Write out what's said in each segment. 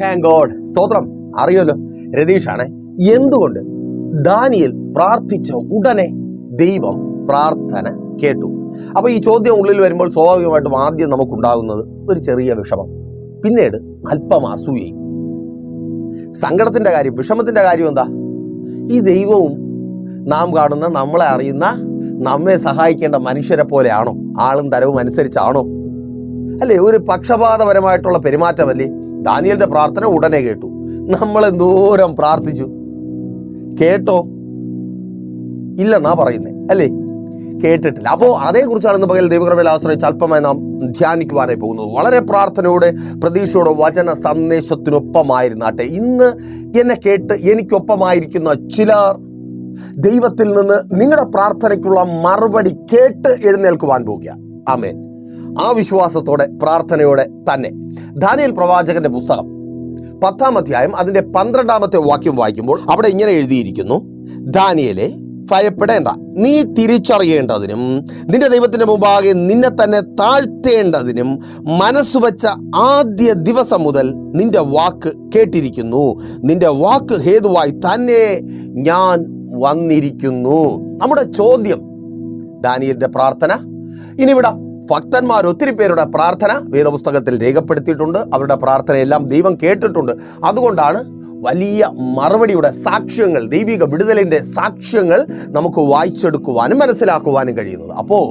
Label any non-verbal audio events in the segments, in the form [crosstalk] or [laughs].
Thank God സ്തോത്രം. അറിയല്ലോ രതീഷാണ് എന്തുകൊണ്ട് ദാനിയൽ പ്രാർത്ഥിച്ച ഉടനെ ദൈവം പ്രാർത്ഥന കേട്ടു? അപ്പൊ ഈ ചോദ്യം ഉള്ളിൽ വരുമ്പോൾ സ്വാഭാവികമായിട്ടും ആദ്യം നമുക്കുണ്ടാകുന്നത് ഒരു ചെറിയ വിഷമം. പിന്നീട് അല്പം അസൂയയും. സങ്കടത്തിന്റെ കാര്യം വിഷമത്തിന്റെ കാര്യം എന്താ? ഈ ദൈവവും നാം കാണുന്ന നമ്മളെ അറിയുന്ന നമ്മെ സഹായിക്കേണ്ട മനുഷ്യരെ പോലെയാണോ? ആളും തരവും അനുസരിച്ചാണോ? അല്ലേ ഒരു പക്ഷപാതപരമായിട്ടുള്ള പെരുമാറ്റമല്ലേ? ദാനിയലിന്റെ പ്രാർത്ഥന ഉടനെ കേട്ടു. നമ്മൾ എന്തോരം പ്രാർത്ഥിച്ചു? കേട്ടോ? ഇല്ലെന്നാ പറയുന്നേ. അല്ലേ? കേട്ടിട്ടില്ല. അപ്പോൾ അതേക്കുറിച്ചാണ് ഇന്ന് പകൽ ദൈവകൃപയിൽ ആശ്രയിച്ച് അല്പമായി നാം ധ്യാനിക്കുവാനായി പോകുന്നത്. വളരെ പ്രാർത്ഥനയോടെ പ്രതീക്ഷയോടെ വചന സന്ദേശത്തിനൊപ്പമായിരുന്നാട്ടെ. ഇന്ന് എന്നെ കേട്ട് എനിക്കൊപ്പമായിരിക്കുന്ന ചിലർ ദൈവത്തിൽ നിന്ന് നിങ്ങളുടെ പ്രാർത്ഥനയ്ക്കുള്ള മറുപടി കേട്ട് എഴുന്നേൽക്കുവാൻ പോകുക. ആമേൻ. ആ വിശ്വാസത്തോടെ പ്രാർത്ഥനയോടെ തന്നെ. ദാനിയൽ പ്രവാചകന്റെ പുസ്തകം പത്താം അധ്യായം അതിന്റെ പന്ത്രണ്ടാമത്തെ വാക്യം വായിക്കുമ്പോൾ അവിടെ ഇങ്ങനെ എഴുതിയിരിക്കുന്നു ദാനിയലെ ഭയപ്പെടേണ്ട. നീ തിരിച്ചറിയേണ്ടതിനും നിന്റെ ദൈവത്തിന്റെ മുമ്പാകെ നിന്നെ തന്നെ താഴ്ത്തേണ്ടതിനും മനസ്സ് വെച്ച ആദ്യ ദിവസം മുതൽ നിന്റെ വാക്ക് കേട്ടിരിക്കുന്നു. നിന്റെ വാക്ക് ഹേതുവായി തന്നെ ഞാൻ വന്നിരിക്കുന്നു. നമ്മുടെ ചോദ്യം ദാനിയലിന്റെ പ്രാർത്ഥന. ഇനി വിടാം. ഭക്തന്മാർ ഒത്തിരി പേരുടെ പ്രാർത്ഥന വേദപുസ്തകത്തിൽ രേഖപ്പെടുത്തിയിട്ടുണ്ട്. അവരുടെ പ്രാർത്ഥനയെല്ലാം ദൈവം കേട്ടിട്ടുണ്ട്. അതുകൊണ്ടാണ് വലിയ മറുപടിയുടെ സാക്ഷ്യങ്ങൾ ദൈവിക വിടുതലിന്റെ സാക്ഷ്യങ്ങൾ നമുക്ക് വായിച്ചെടുക്കുവാനും മനസ്സിലാക്കുവാനും കഴിയുന്നത്. അപ്പോൾ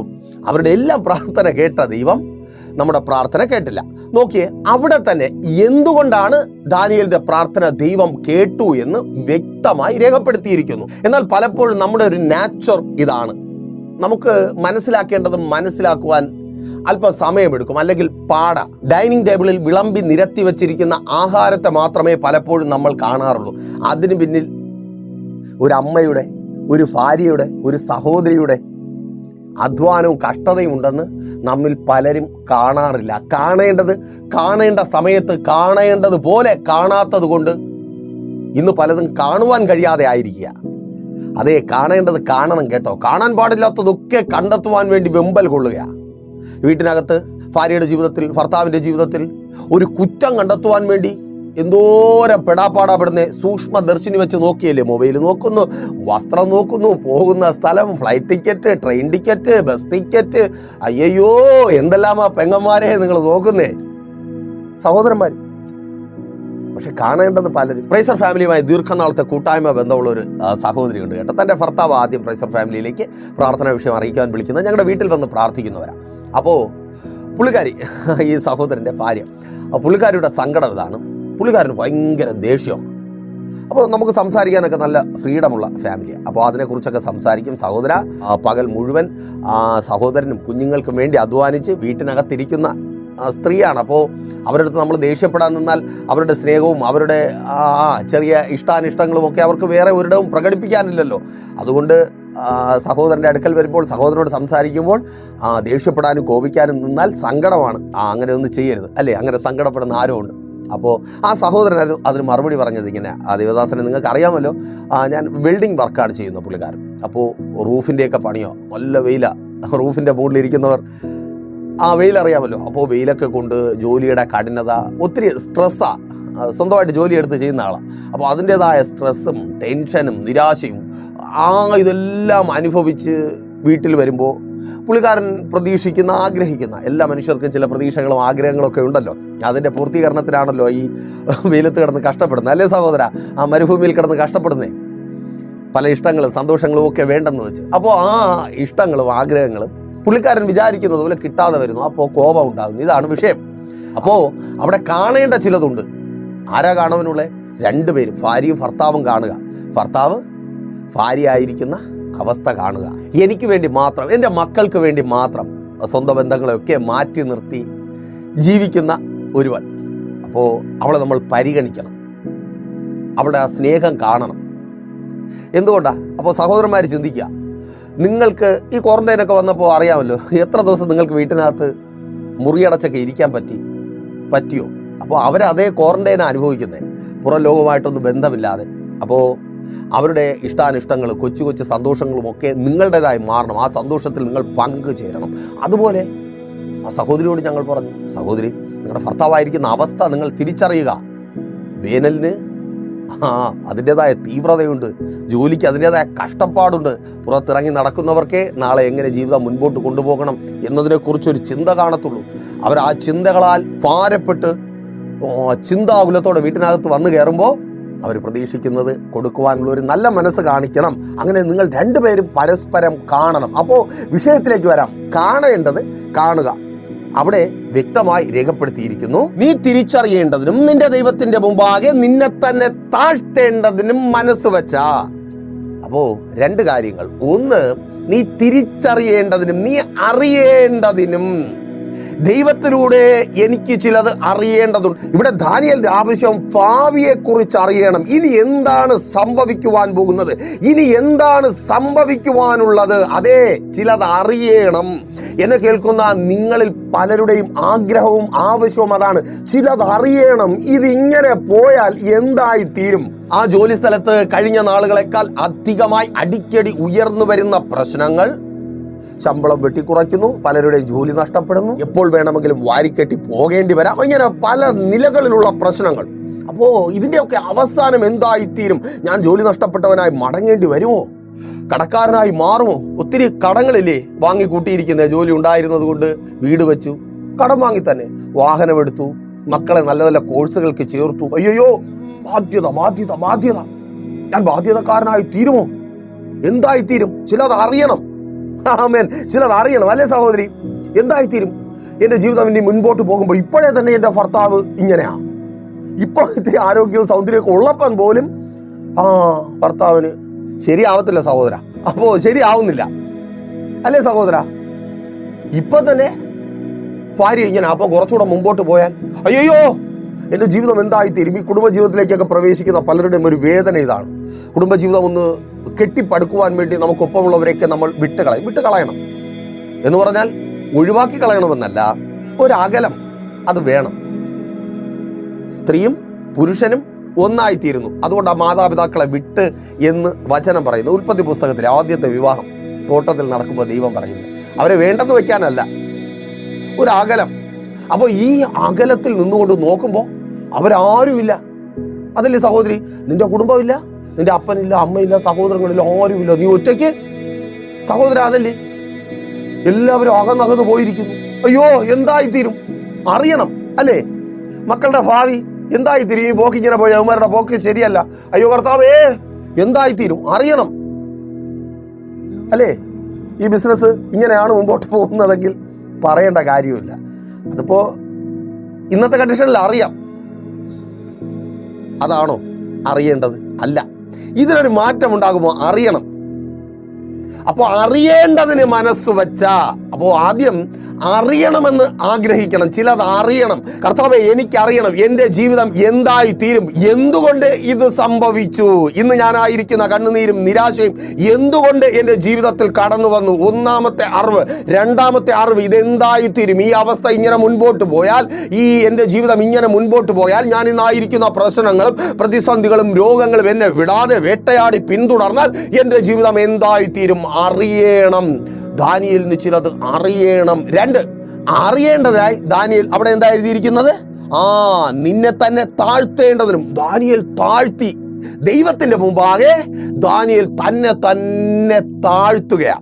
അവരുടെ എല്ലാം പ്രാർത്ഥന കേട്ട ദൈവം നമ്മുടെ പ്രാർത്ഥന കേട്ടില്ല. നോക്കിയേ അവിടെ തന്നെ എന്തുകൊണ്ടാണ് ദാനിയലിന്റെ പ്രാർത്ഥന ദൈവം കേട്ടു എന്ന് വ്യക്തമായി രേഖപ്പെടുത്തിയിരിക്കുന്നു. എന്നാൽ പലപ്പോഴും നമ്മുടെ ഒരു നാച്ചർ ഇതാണ്. നമുക്ക് മനസ്സിലാക്കേണ്ടത് മനസ്സിലാക്കുവാൻ അല്പം സമയമെടുക്കും. അല്ലെങ്കിൽ പാട. ഡൈനിങ് ടേബിളിൽ വിളമ്പി നിരത്തി വച്ചിരിക്കുന്ന ആഹാരത്തെ മാത്രമേ പലപ്പോഴും നമ്മൾ കാണാറുള്ളൂ. അതിന് പിന്നിൽ ഒരു അമ്മയുടെ ഒരു ഭാര്യയുടെ ഒരു സഹോദരിയുടെ അധ്വാനവും കഷ്ടതയും ഉണ്ടെന്ന് നമ്മിൽ പലരും കാണാറില്ല. കാണേണ്ടത് കാണേണ്ട സമയത്ത് കാണേണ്ടത് പോലെ കാണാത്തത് കൊണ്ട് ഇന്ന് പലതും കാണുവാൻ കഴിയാതെ ആയിരിക്കുക. അതേ കാണേണ്ടത് കാണണം കേട്ടോ. കാണാൻ പാടില്ലാത്തതൊക്കെ കണ്ടെത്തുവാൻ വേണ്ടി വെമ്പൽ കൊള്ളുക. വീട്ടിനകത്ത് ഭാര്യയുടെ ജീവിതത്തിൽ ഭർത്താവിന്റെ ജീവിതത്തിൽ ഒരു കുറ്റം കണ്ടെത്തുവാൻ വേണ്ടി എന്തോരം പെടാപ്പാടാപ്പെടുന്ന. സൂക്ഷ്മദർശിനി വെച്ച് നോക്കിയല്ലേ മൊബൈൽ നോക്കുന്നു വസ്ത്രം നോക്കുന്നു പോകുന്ന സ്ഥലം flight ticket train ticket bus ticket അയ്യോ എന്തെല്ലാമാ പെങ്ങന്മാരെ നിങ്ങൾ നോക്കുന്നേ? സഹോദരന്മാർ പക്ഷെ കാണേണ്ടത് പലരും. പ്രൈസർ ഫാമിലിയുമായി ദീർഘനാളത്തെ കൂട്ടായ്മ ബന്ധമുള്ള ഒരു സഹോദരിയുണ്ട് കേട്ടോ. തന്റെ ഭർത്താവ് ആദ്യം പ്രൈസർ ഫാമിലിയിലേക്ക് പ്രാർത്ഥനാ വിഷയം അറിയിക്കാൻ വിളിക്കുന്നത് ഞങ്ങളുടെ വീട്ടിൽ വന്ന് പ്രാർത്ഥിക്കുന്നവരാണ് അപ്പോൾ പുള്ളിക്കാരി ഈ സഹോദരന്റെ ഭാര്യ. പുള്ളിക്കാരിയുടെ സങ്കടം ഇതാണ്. പുള്ളിക്കാരന് ഭയങ്കര ദേഷ്യമാണ് അപ്പോൾ നമുക്ക് സംസാരിക്കാനൊക്കെ നല്ല ഫ്രീഡമുള്ള ഫാമിലിയാണ് അപ്പോൾ അതിനെക്കുറിച്ചൊക്കെ സംസാരിക്കും സഹോദര. പകൽ മുഴുവൻ സഹോദരനും കുഞ്ഞുങ്ങൾക്കും വേണ്ടി അധ്വാനിച്ച് വീട്ടിനകത്തിരിക്കുന്ന സ്ത്രീയാണ്. അപ്പോൾ അവരുടെ അടുത്ത് നമ്മൾ ദേഷ്യപ്പെടാൻ നിന്നാൽ അവരുടെ സ്നേഹവും അവരുടെ ചെറിയ ഇഷ്ടാനിഷ്ടങ്ങളും ഒക്കെ അവർക്ക് വേറെ ഒരിടവും പ്രകടിപ്പിക്കാനില്ലല്ലോ. അതുകൊണ്ട് സഹോദരന്റെ അടുക്കൽ വരുമ്പോൾ സഹോദരനോട് സംസാരിക്കുമ്പോൾ ദേഷ്യപ്പെടാനും കോപിക്കാനും നിന്നാൽ സങ്കടമാണ്. ആ അങ്ങനെ ഒന്നും ചെയ്യരുത്. അല്ലേ? അങ്ങനെ സങ്കടപ്പെടുന്ന ആരും അപ്പോൾ ആ സഹോദരൻ അതിന് മറുപടി പറഞ്ഞത് ഇങ്ങനെ. ആ ദേവദാസനെ നിങ്ങൾക്ക് അറിയാമല്ലോ. ഞാൻ വെൽഡിംഗ് വർക്കാണ് ചെയ്യുന്നത് പുള്ളിക്കാരൻ. അപ്പോൾ റൂഫിന്റെയൊക്കെ പണിയോ? നല്ല വെയില. റൂഫിന്റെ മുകളിലിരിക്കുന്നവർ ആ വെയിലറിയാമല്ലോ. അപ്പോൾ വെയിലൊക്കെ കൊണ്ട് ജോലിയുടെ കഠിനത ഒത്തിരി സ്ട്രെസ്സാണ് സ്വന്തമായിട്ട് ജോലി എടുത്ത് ചെയ്യുന്ന ആളാണ് അപ്പോൾ അതിന്റേതായ സ്ട്രെസ്സും ടെൻഷനും നിരാശയും ആ ഇതെല്ലാം അനുഭവിച്ച് വീട്ടിൽ വരുമ്പോൾ പുള്ളിക്കാരൻ പ്രതീക്ഷിക്കുന്ന ആഗ്രഹിക്കുന്ന എല്ലാ മനുഷ്യർക്കും ചില പ്രതീക്ഷകളും ആഗ്രഹങ്ങളും ഒക്കെ ഉണ്ടല്ലോ. അതിന്റെ പൂർത്തീകരണത്തിലാണല്ലോ ഈ വെയിലത്ത് കിടന്ന് കഷ്ടപ്പെടുന്നത്. അല്ലേ സഹോദര? ആ മരുഭൂമിയിൽ കിടന്ന് കഷ്ടപ്പെടുന്നേ? പല ഇഷ്ടങ്ങളും സന്തോഷങ്ങളും ഒക്കെ വേണ്ടെന്ന് വെച്ച്. അപ്പോൾ ആ ഇഷ്ടങ്ങളും ആഗ്രഹങ്ങളും പുള്ളിക്കാരൻ വിചാരിക്കുന്നത് പോലെ കിട്ടാതെ വരുന്നു. അപ്പോൾ കോപം ഉണ്ടാകുന്നു. ഇതാണ് വിഷയം. അപ്പോൾ അവിടെ കാണേണ്ട ചിലതുണ്ട്. ആരാ കാണവനുള്ള? രണ്ടുപേരും ഭാര്യയും ഭർത്താവും കാണുക. ഭർത്താവ് ഭാര്യ ആയിരിക്കുന്ന അവസ്ഥ കാണുക. എനിക്ക് വേണ്ടി മാത്രം എന്റെ മക്കൾക്ക് വേണ്ടി മാത്രം സ്വന്തം ബന്ധങ്ങളെയൊക്കെ മാറ്റി നിർത്തി ജീവിക്കുന്ന ഒരുവൻ. അപ്പോൾ അവളെ നമ്മൾ പരിഗണിക്കണം. അവളുടെ ആ സ്നേഹം കാണണം. എന്തുകൊണ്ടാണ് അപ്പോൾ സഹോദരന്മാർ ചിന്തിക്കുക. നിങ്ങൾക്ക് ഈ ക്വാറന്റൈനൊക്കെ വന്നപ്പോൾ അറിയാമല്ലോ എത്ര ദിവസം നിങ്ങൾക്ക് വീട്ടിനകത്ത് മുറിയടച്ചൊക്കെ ഇരിക്കാൻ പറ്റി പറ്റിയോ? അപ്പോൾ അവരതേ ക്വാറന്റൈൻ അനുഭവിക്കുന്നത് പുറം ലോകമായിട്ടൊന്നും ബന്ധമില്ലാതെ. അപ്പോൾ അവരുടെ ഇഷ്ടാനിഷ്ടങ്ങൾ കൊച്ചു കൊച്ചു സന്തോഷങ്ങളും ഒക്കെ നിങ്ങളുടേതായി മാറണം. ആ സന്തോഷത്തിൽ നിങ്ങൾ പങ്കുചേരണം അതുപോലെ ആ സഹോദരിയോട് ഞങ്ങൾ പറഞ്ഞു സഹോദരി നിങ്ങളുടെ ഭർത്താവായിരിക്കുന്ന അവസ്ഥ നിങ്ങൾ തിരിച്ചറിയുക. വേനലിന് ആ അതിന്റെതായ തീവ്രതയുണ്ട്. ജോലിക്ക് അതിന്റെതായ കഷ്ടപ്പാടുണ്ട്. പുറത്തിറങ്ങി നടക്കുന്നവർക്കേ നാളെ എങ്ങനെ ജീവിതം മുൻപോട്ട് കൊണ്ടുപോകണം എന്നതിനെക്കുറിച്ചൊരു ചിന്ത കാണത്തുള്ളൂ. അവർ ആ ചിന്തകളാൽ ഭാരപ്പെട്ട് ചിന്താകുലത്തോടെ വീട്ടിനകത്ത് വന്നു കയറുമ്പോൾ അവർ പ്രതീക്ഷിക്കുന്നത് കൊടുക്കുവാനുള്ള ഒരു നല്ല മനസ്സ് കാണിക്കണം. അങ്ങനെ നിങ്ങൾ രണ്ടുപേരും പരസ്പരം കാണണം. അപ്പോൾ വിഷയത്തിലേക്ക് വരാം. കാണേണ്ടത് കാണുക. അവിടെ വ്യക്തമായി രേഖപ്പെടുത്തിയിരിക്കുന്നു നീ തിരിച്ചറിയേണ്ടതിനും നിന്റെ ദൈവത്തിന്റെ മുമ്പാകെ നിന്നെ തന്നെ താഴ്ത്തേണ്ടതിനും മനസ്സ് വച്ച. അപ്പോ രണ്ട് കാര്യങ്ങൾ. ഒന്ന് നീ തിരിച്ചറിയേണ്ടതിനും നീ അറിയേണ്ടതിനും. ദൈവത്തിലൂടെ എനിക്ക് ചിലത് അറിയേണ്ടതുണ്ട്. ഇവിടെ ധാനിയലിന്റെ ആവശ്യം ഭാവിയെ കുറിച്ച് അറിയണം. ഇനി എന്താണ് സംഭവിക്കുവാൻ പോകുന്നത്? ഇനി എന്താണ് സംഭവിക്കുവാനുള്ളത്? അതെ ചിലത് അറിയണം. എന്നെ കേൾക്കുന്ന നിങ്ങളിൽ പലരുടെയും ആഗ്രഹവും ആവശ്യവും അതാണ്. ചിലത് അറിയണം. ഇതിങ്ങനെ പോയാൽ എന്തായി തീരും ആ ജോലി സ്ഥലത്ത് കഴിഞ്ഞ നാളുകളെക്കാൾ അധികമായി അടിക്കടി ഉയർന്നു വരുന്ന പ്രശ്നങ്ങൾ ശമ്പളം വെട്ടിക്കുറയ്ക്കുന്നു പലരുടെയും ജോലി നഷ്ടപ്പെടുന്നു. എപ്പോൾ വേണമെങ്കിലും വാരിക്കെട്ടി പോകേണ്ടി വരാം. ഇങ്ങനെ പല നിലകളിലുള്ള പ്രശ്നങ്ങൾ. അപ്പോ ഇതിന്റെയൊക്കെ അവസാനം എന്തായിത്തീരും? ഞാൻ ജോലി നഷ്ടപ്പെട്ടവനായി മടങ്ങേണ്ടി വരുമോ? കടക്കാരനായി മാറുമോ? ഒത്തിരി കടങ്ങളില്ലേ വാങ്ങി കൂട്ടിയിരിക്കുന്നത് ജോലി ഉണ്ടായിരുന്നത് കൊണ്ട് വീട് വെച്ചു. കടം വാങ്ങി തന്നെ വാഹനമെടുത്തു. മക്കളെ നല്ല നല്ല കോഴ്സുകൾക്ക് ചേർത്തു. അയ്യോ ബാധ്യത ബാധ്യത ബാധ്യത. ഞാൻ ബാധ്യതക്കാരനായി തീരുമോ? എന്തായി തീരും ചിലത് അറിയണം. ആമേൻ. ചിലത് അറിയണം. അല്ലേ സഹോദരി? എന്തായി തീരും എന്റെ ജീവിതം ഇനി മുൻപോട്ട് പോകുമ്പോൾ ഇപ്പോഴേ തന്നെ എന്റെ ഭർത്താവ് ഇങ്ങനെയാ. ഇപ്പോൾ ആരോഗ്യവും സൗന്ദര്യമൊക്കെ ഉള്ളപ്പം പോലും ആ ഭർത്താവിന് ശരിയാവത്തില്ല സഹോദര. അപ്പോ ശരിയാവുന്നില്ല. അല്ലേ സഹോദര? ഇപ്പൊ തന്നെ ഭാര്യ ഇങ്ങനെ അപ്പൊ കുറച്ചുകൂടെ മുമ്പോട്ട് പോയാൽ അയ്യോ എന്റെ ജീവിതം എന്തായി തീരും ഈ കുടുംബജീവിതത്തിലേക്കൊക്കെ പ്രവേശിക്കുന്ന പലരുടെയും ഒരു വേദന ഇതാണ്. കുടുംബജീവിതം ഒന്ന് കെട്ടിപ്പടുക്കുവാൻ വേണ്ടി നമുക്കൊപ്പമുള്ളവരെയൊക്കെ നമ്മൾ വിട്ട് കളയും വിട്ട് കളയണം എന്ന് പറഞ്ഞാൽ ഒഴിവാക്കി കളയണമെന്നല്ല ഒരകലം. അത് വേണം. സ്ത്രീയും പുരുഷനും ഒന്നായിത്തീരുന്നു. അതുകൊണ്ട് ആ മാതാപിതാക്കളെ വിട്ട് എന്ന് വചനം പറയുന്നു. ഉൽപ്പത്തി പുസ്തകത്തിലെ ആദ്യത്തെ വിവാഹം തോട്ടത്തിൽ നടക്കുമ്പോൾ ദൈവം പറയുന്നു. അവരെ വേണ്ടെന്ന് വെക്കാനല്ല ഒരു അകലം. അപ്പോൾ ഈ അകലത്തിൽ നിന്നുകൊണ്ട് നോക്കുമ്പോൾ അവരാരുമില്ല. അതല്ലേ സഹോദരി നിന്റെ കുടുംബമില്ല നിന്റെ അപ്പനില്ല അമ്മയില്ല സഹോദരങ്ങളില്ല ആരുമില്ല. നീ ഒറ്റയ്ക്ക്? സഹോദര അതല്ലേ? എല്ലാവരും അകന്നകന്ന് പോയിരിക്കുന്നു. അയ്യോ എന്തായിത്തീരും? അറിയണം അല്ലേ? മക്കളുടെ ഭാവി എന്തായിത്തീരും? ഈ പോക്ക് ഇങ്ങനെ പോയി അവന്മാരുടെ പോക്ക് ശരിയല്ല. അയ്യോ കർത്താവേ എന്തായിത്തീരും? അറിയണം. അല്ലേ? ഈ ബിസിനസ് ഇങ്ങനെയാണ് മുമ്പോട്ട് പോകുന്നതെങ്കിൽ പറയേണ്ട കാര്യമില്ല. അതിപ്പോ ഇന്നത്തെ കണ്ടീഷനിൽ അറിയാം. അതാണോ അറിയേണ്ടത്? അല്ല. ഇതിനൊരു മാറ്റം ഉണ്ടാകുമോ അറിയണം. അപ്പോൾ അറിയേണ്ടതിന് മനസ്സ് വച്ച. അപ്പോൾ ആദ്യം അറിയണമെന്ന് ആഗ്രഹിക്കണം. ചിലത് അറിയണം. കർത്താവെ എനിക്കറിയണം. എന്റെ ജീവിതം എന്തായി തീരും എന്തുകൊണ്ട് ഇത് സംഭവിച്ചു? ഇന്ന് ഞാനായിരിക്കുന്ന കണ്ണുനീരും നിരാശയും എന്തുകൊണ്ട് എന്റെ ജീവിതത്തിൽ കടന്നു വന്നു? ഒന്നാമത്തെ അറിവ് രണ്ടാമത്തെ അറിവ് ഇതെന്തായി തീരും ഈ അവസ്ഥ ഇങ്ങനെ മുൻപോട്ട് പോയാൽ ഈ എന്റെ ജീവിതം ഇങ്ങനെ മുൻപോട്ട് പോയാൽ ഞാൻ ഇന്നായിരിക്കുന്ന പ്രശ്നങ്ങളും പ്രതിസന്ധികളും രോഗങ്ങളും എന്നെ വിടാതെ വേട്ടയാടി പിന്തുടർന്നാൽ എന്റെ ജീവിതം എന്തായി തീരും അറിയണം. ദാനിയലിന് ചിലത് അറിയണം. രണ്ട് അറിയേണ്ടതായി ദാനിയൽ അവിടെ എന്താ എഴുതിയിരിക്കുന്നത്? ആ നിന്നെ തന്നെ താഴ്ത്തേണ്ടതിനും ദാനിയൽ താഴ്ത്തി. ദൈവത്തിന്റെ മുമ്പാകെ ദാനിയൽ തന്നെ തന്നെ താഴ്ത്തുകയാ.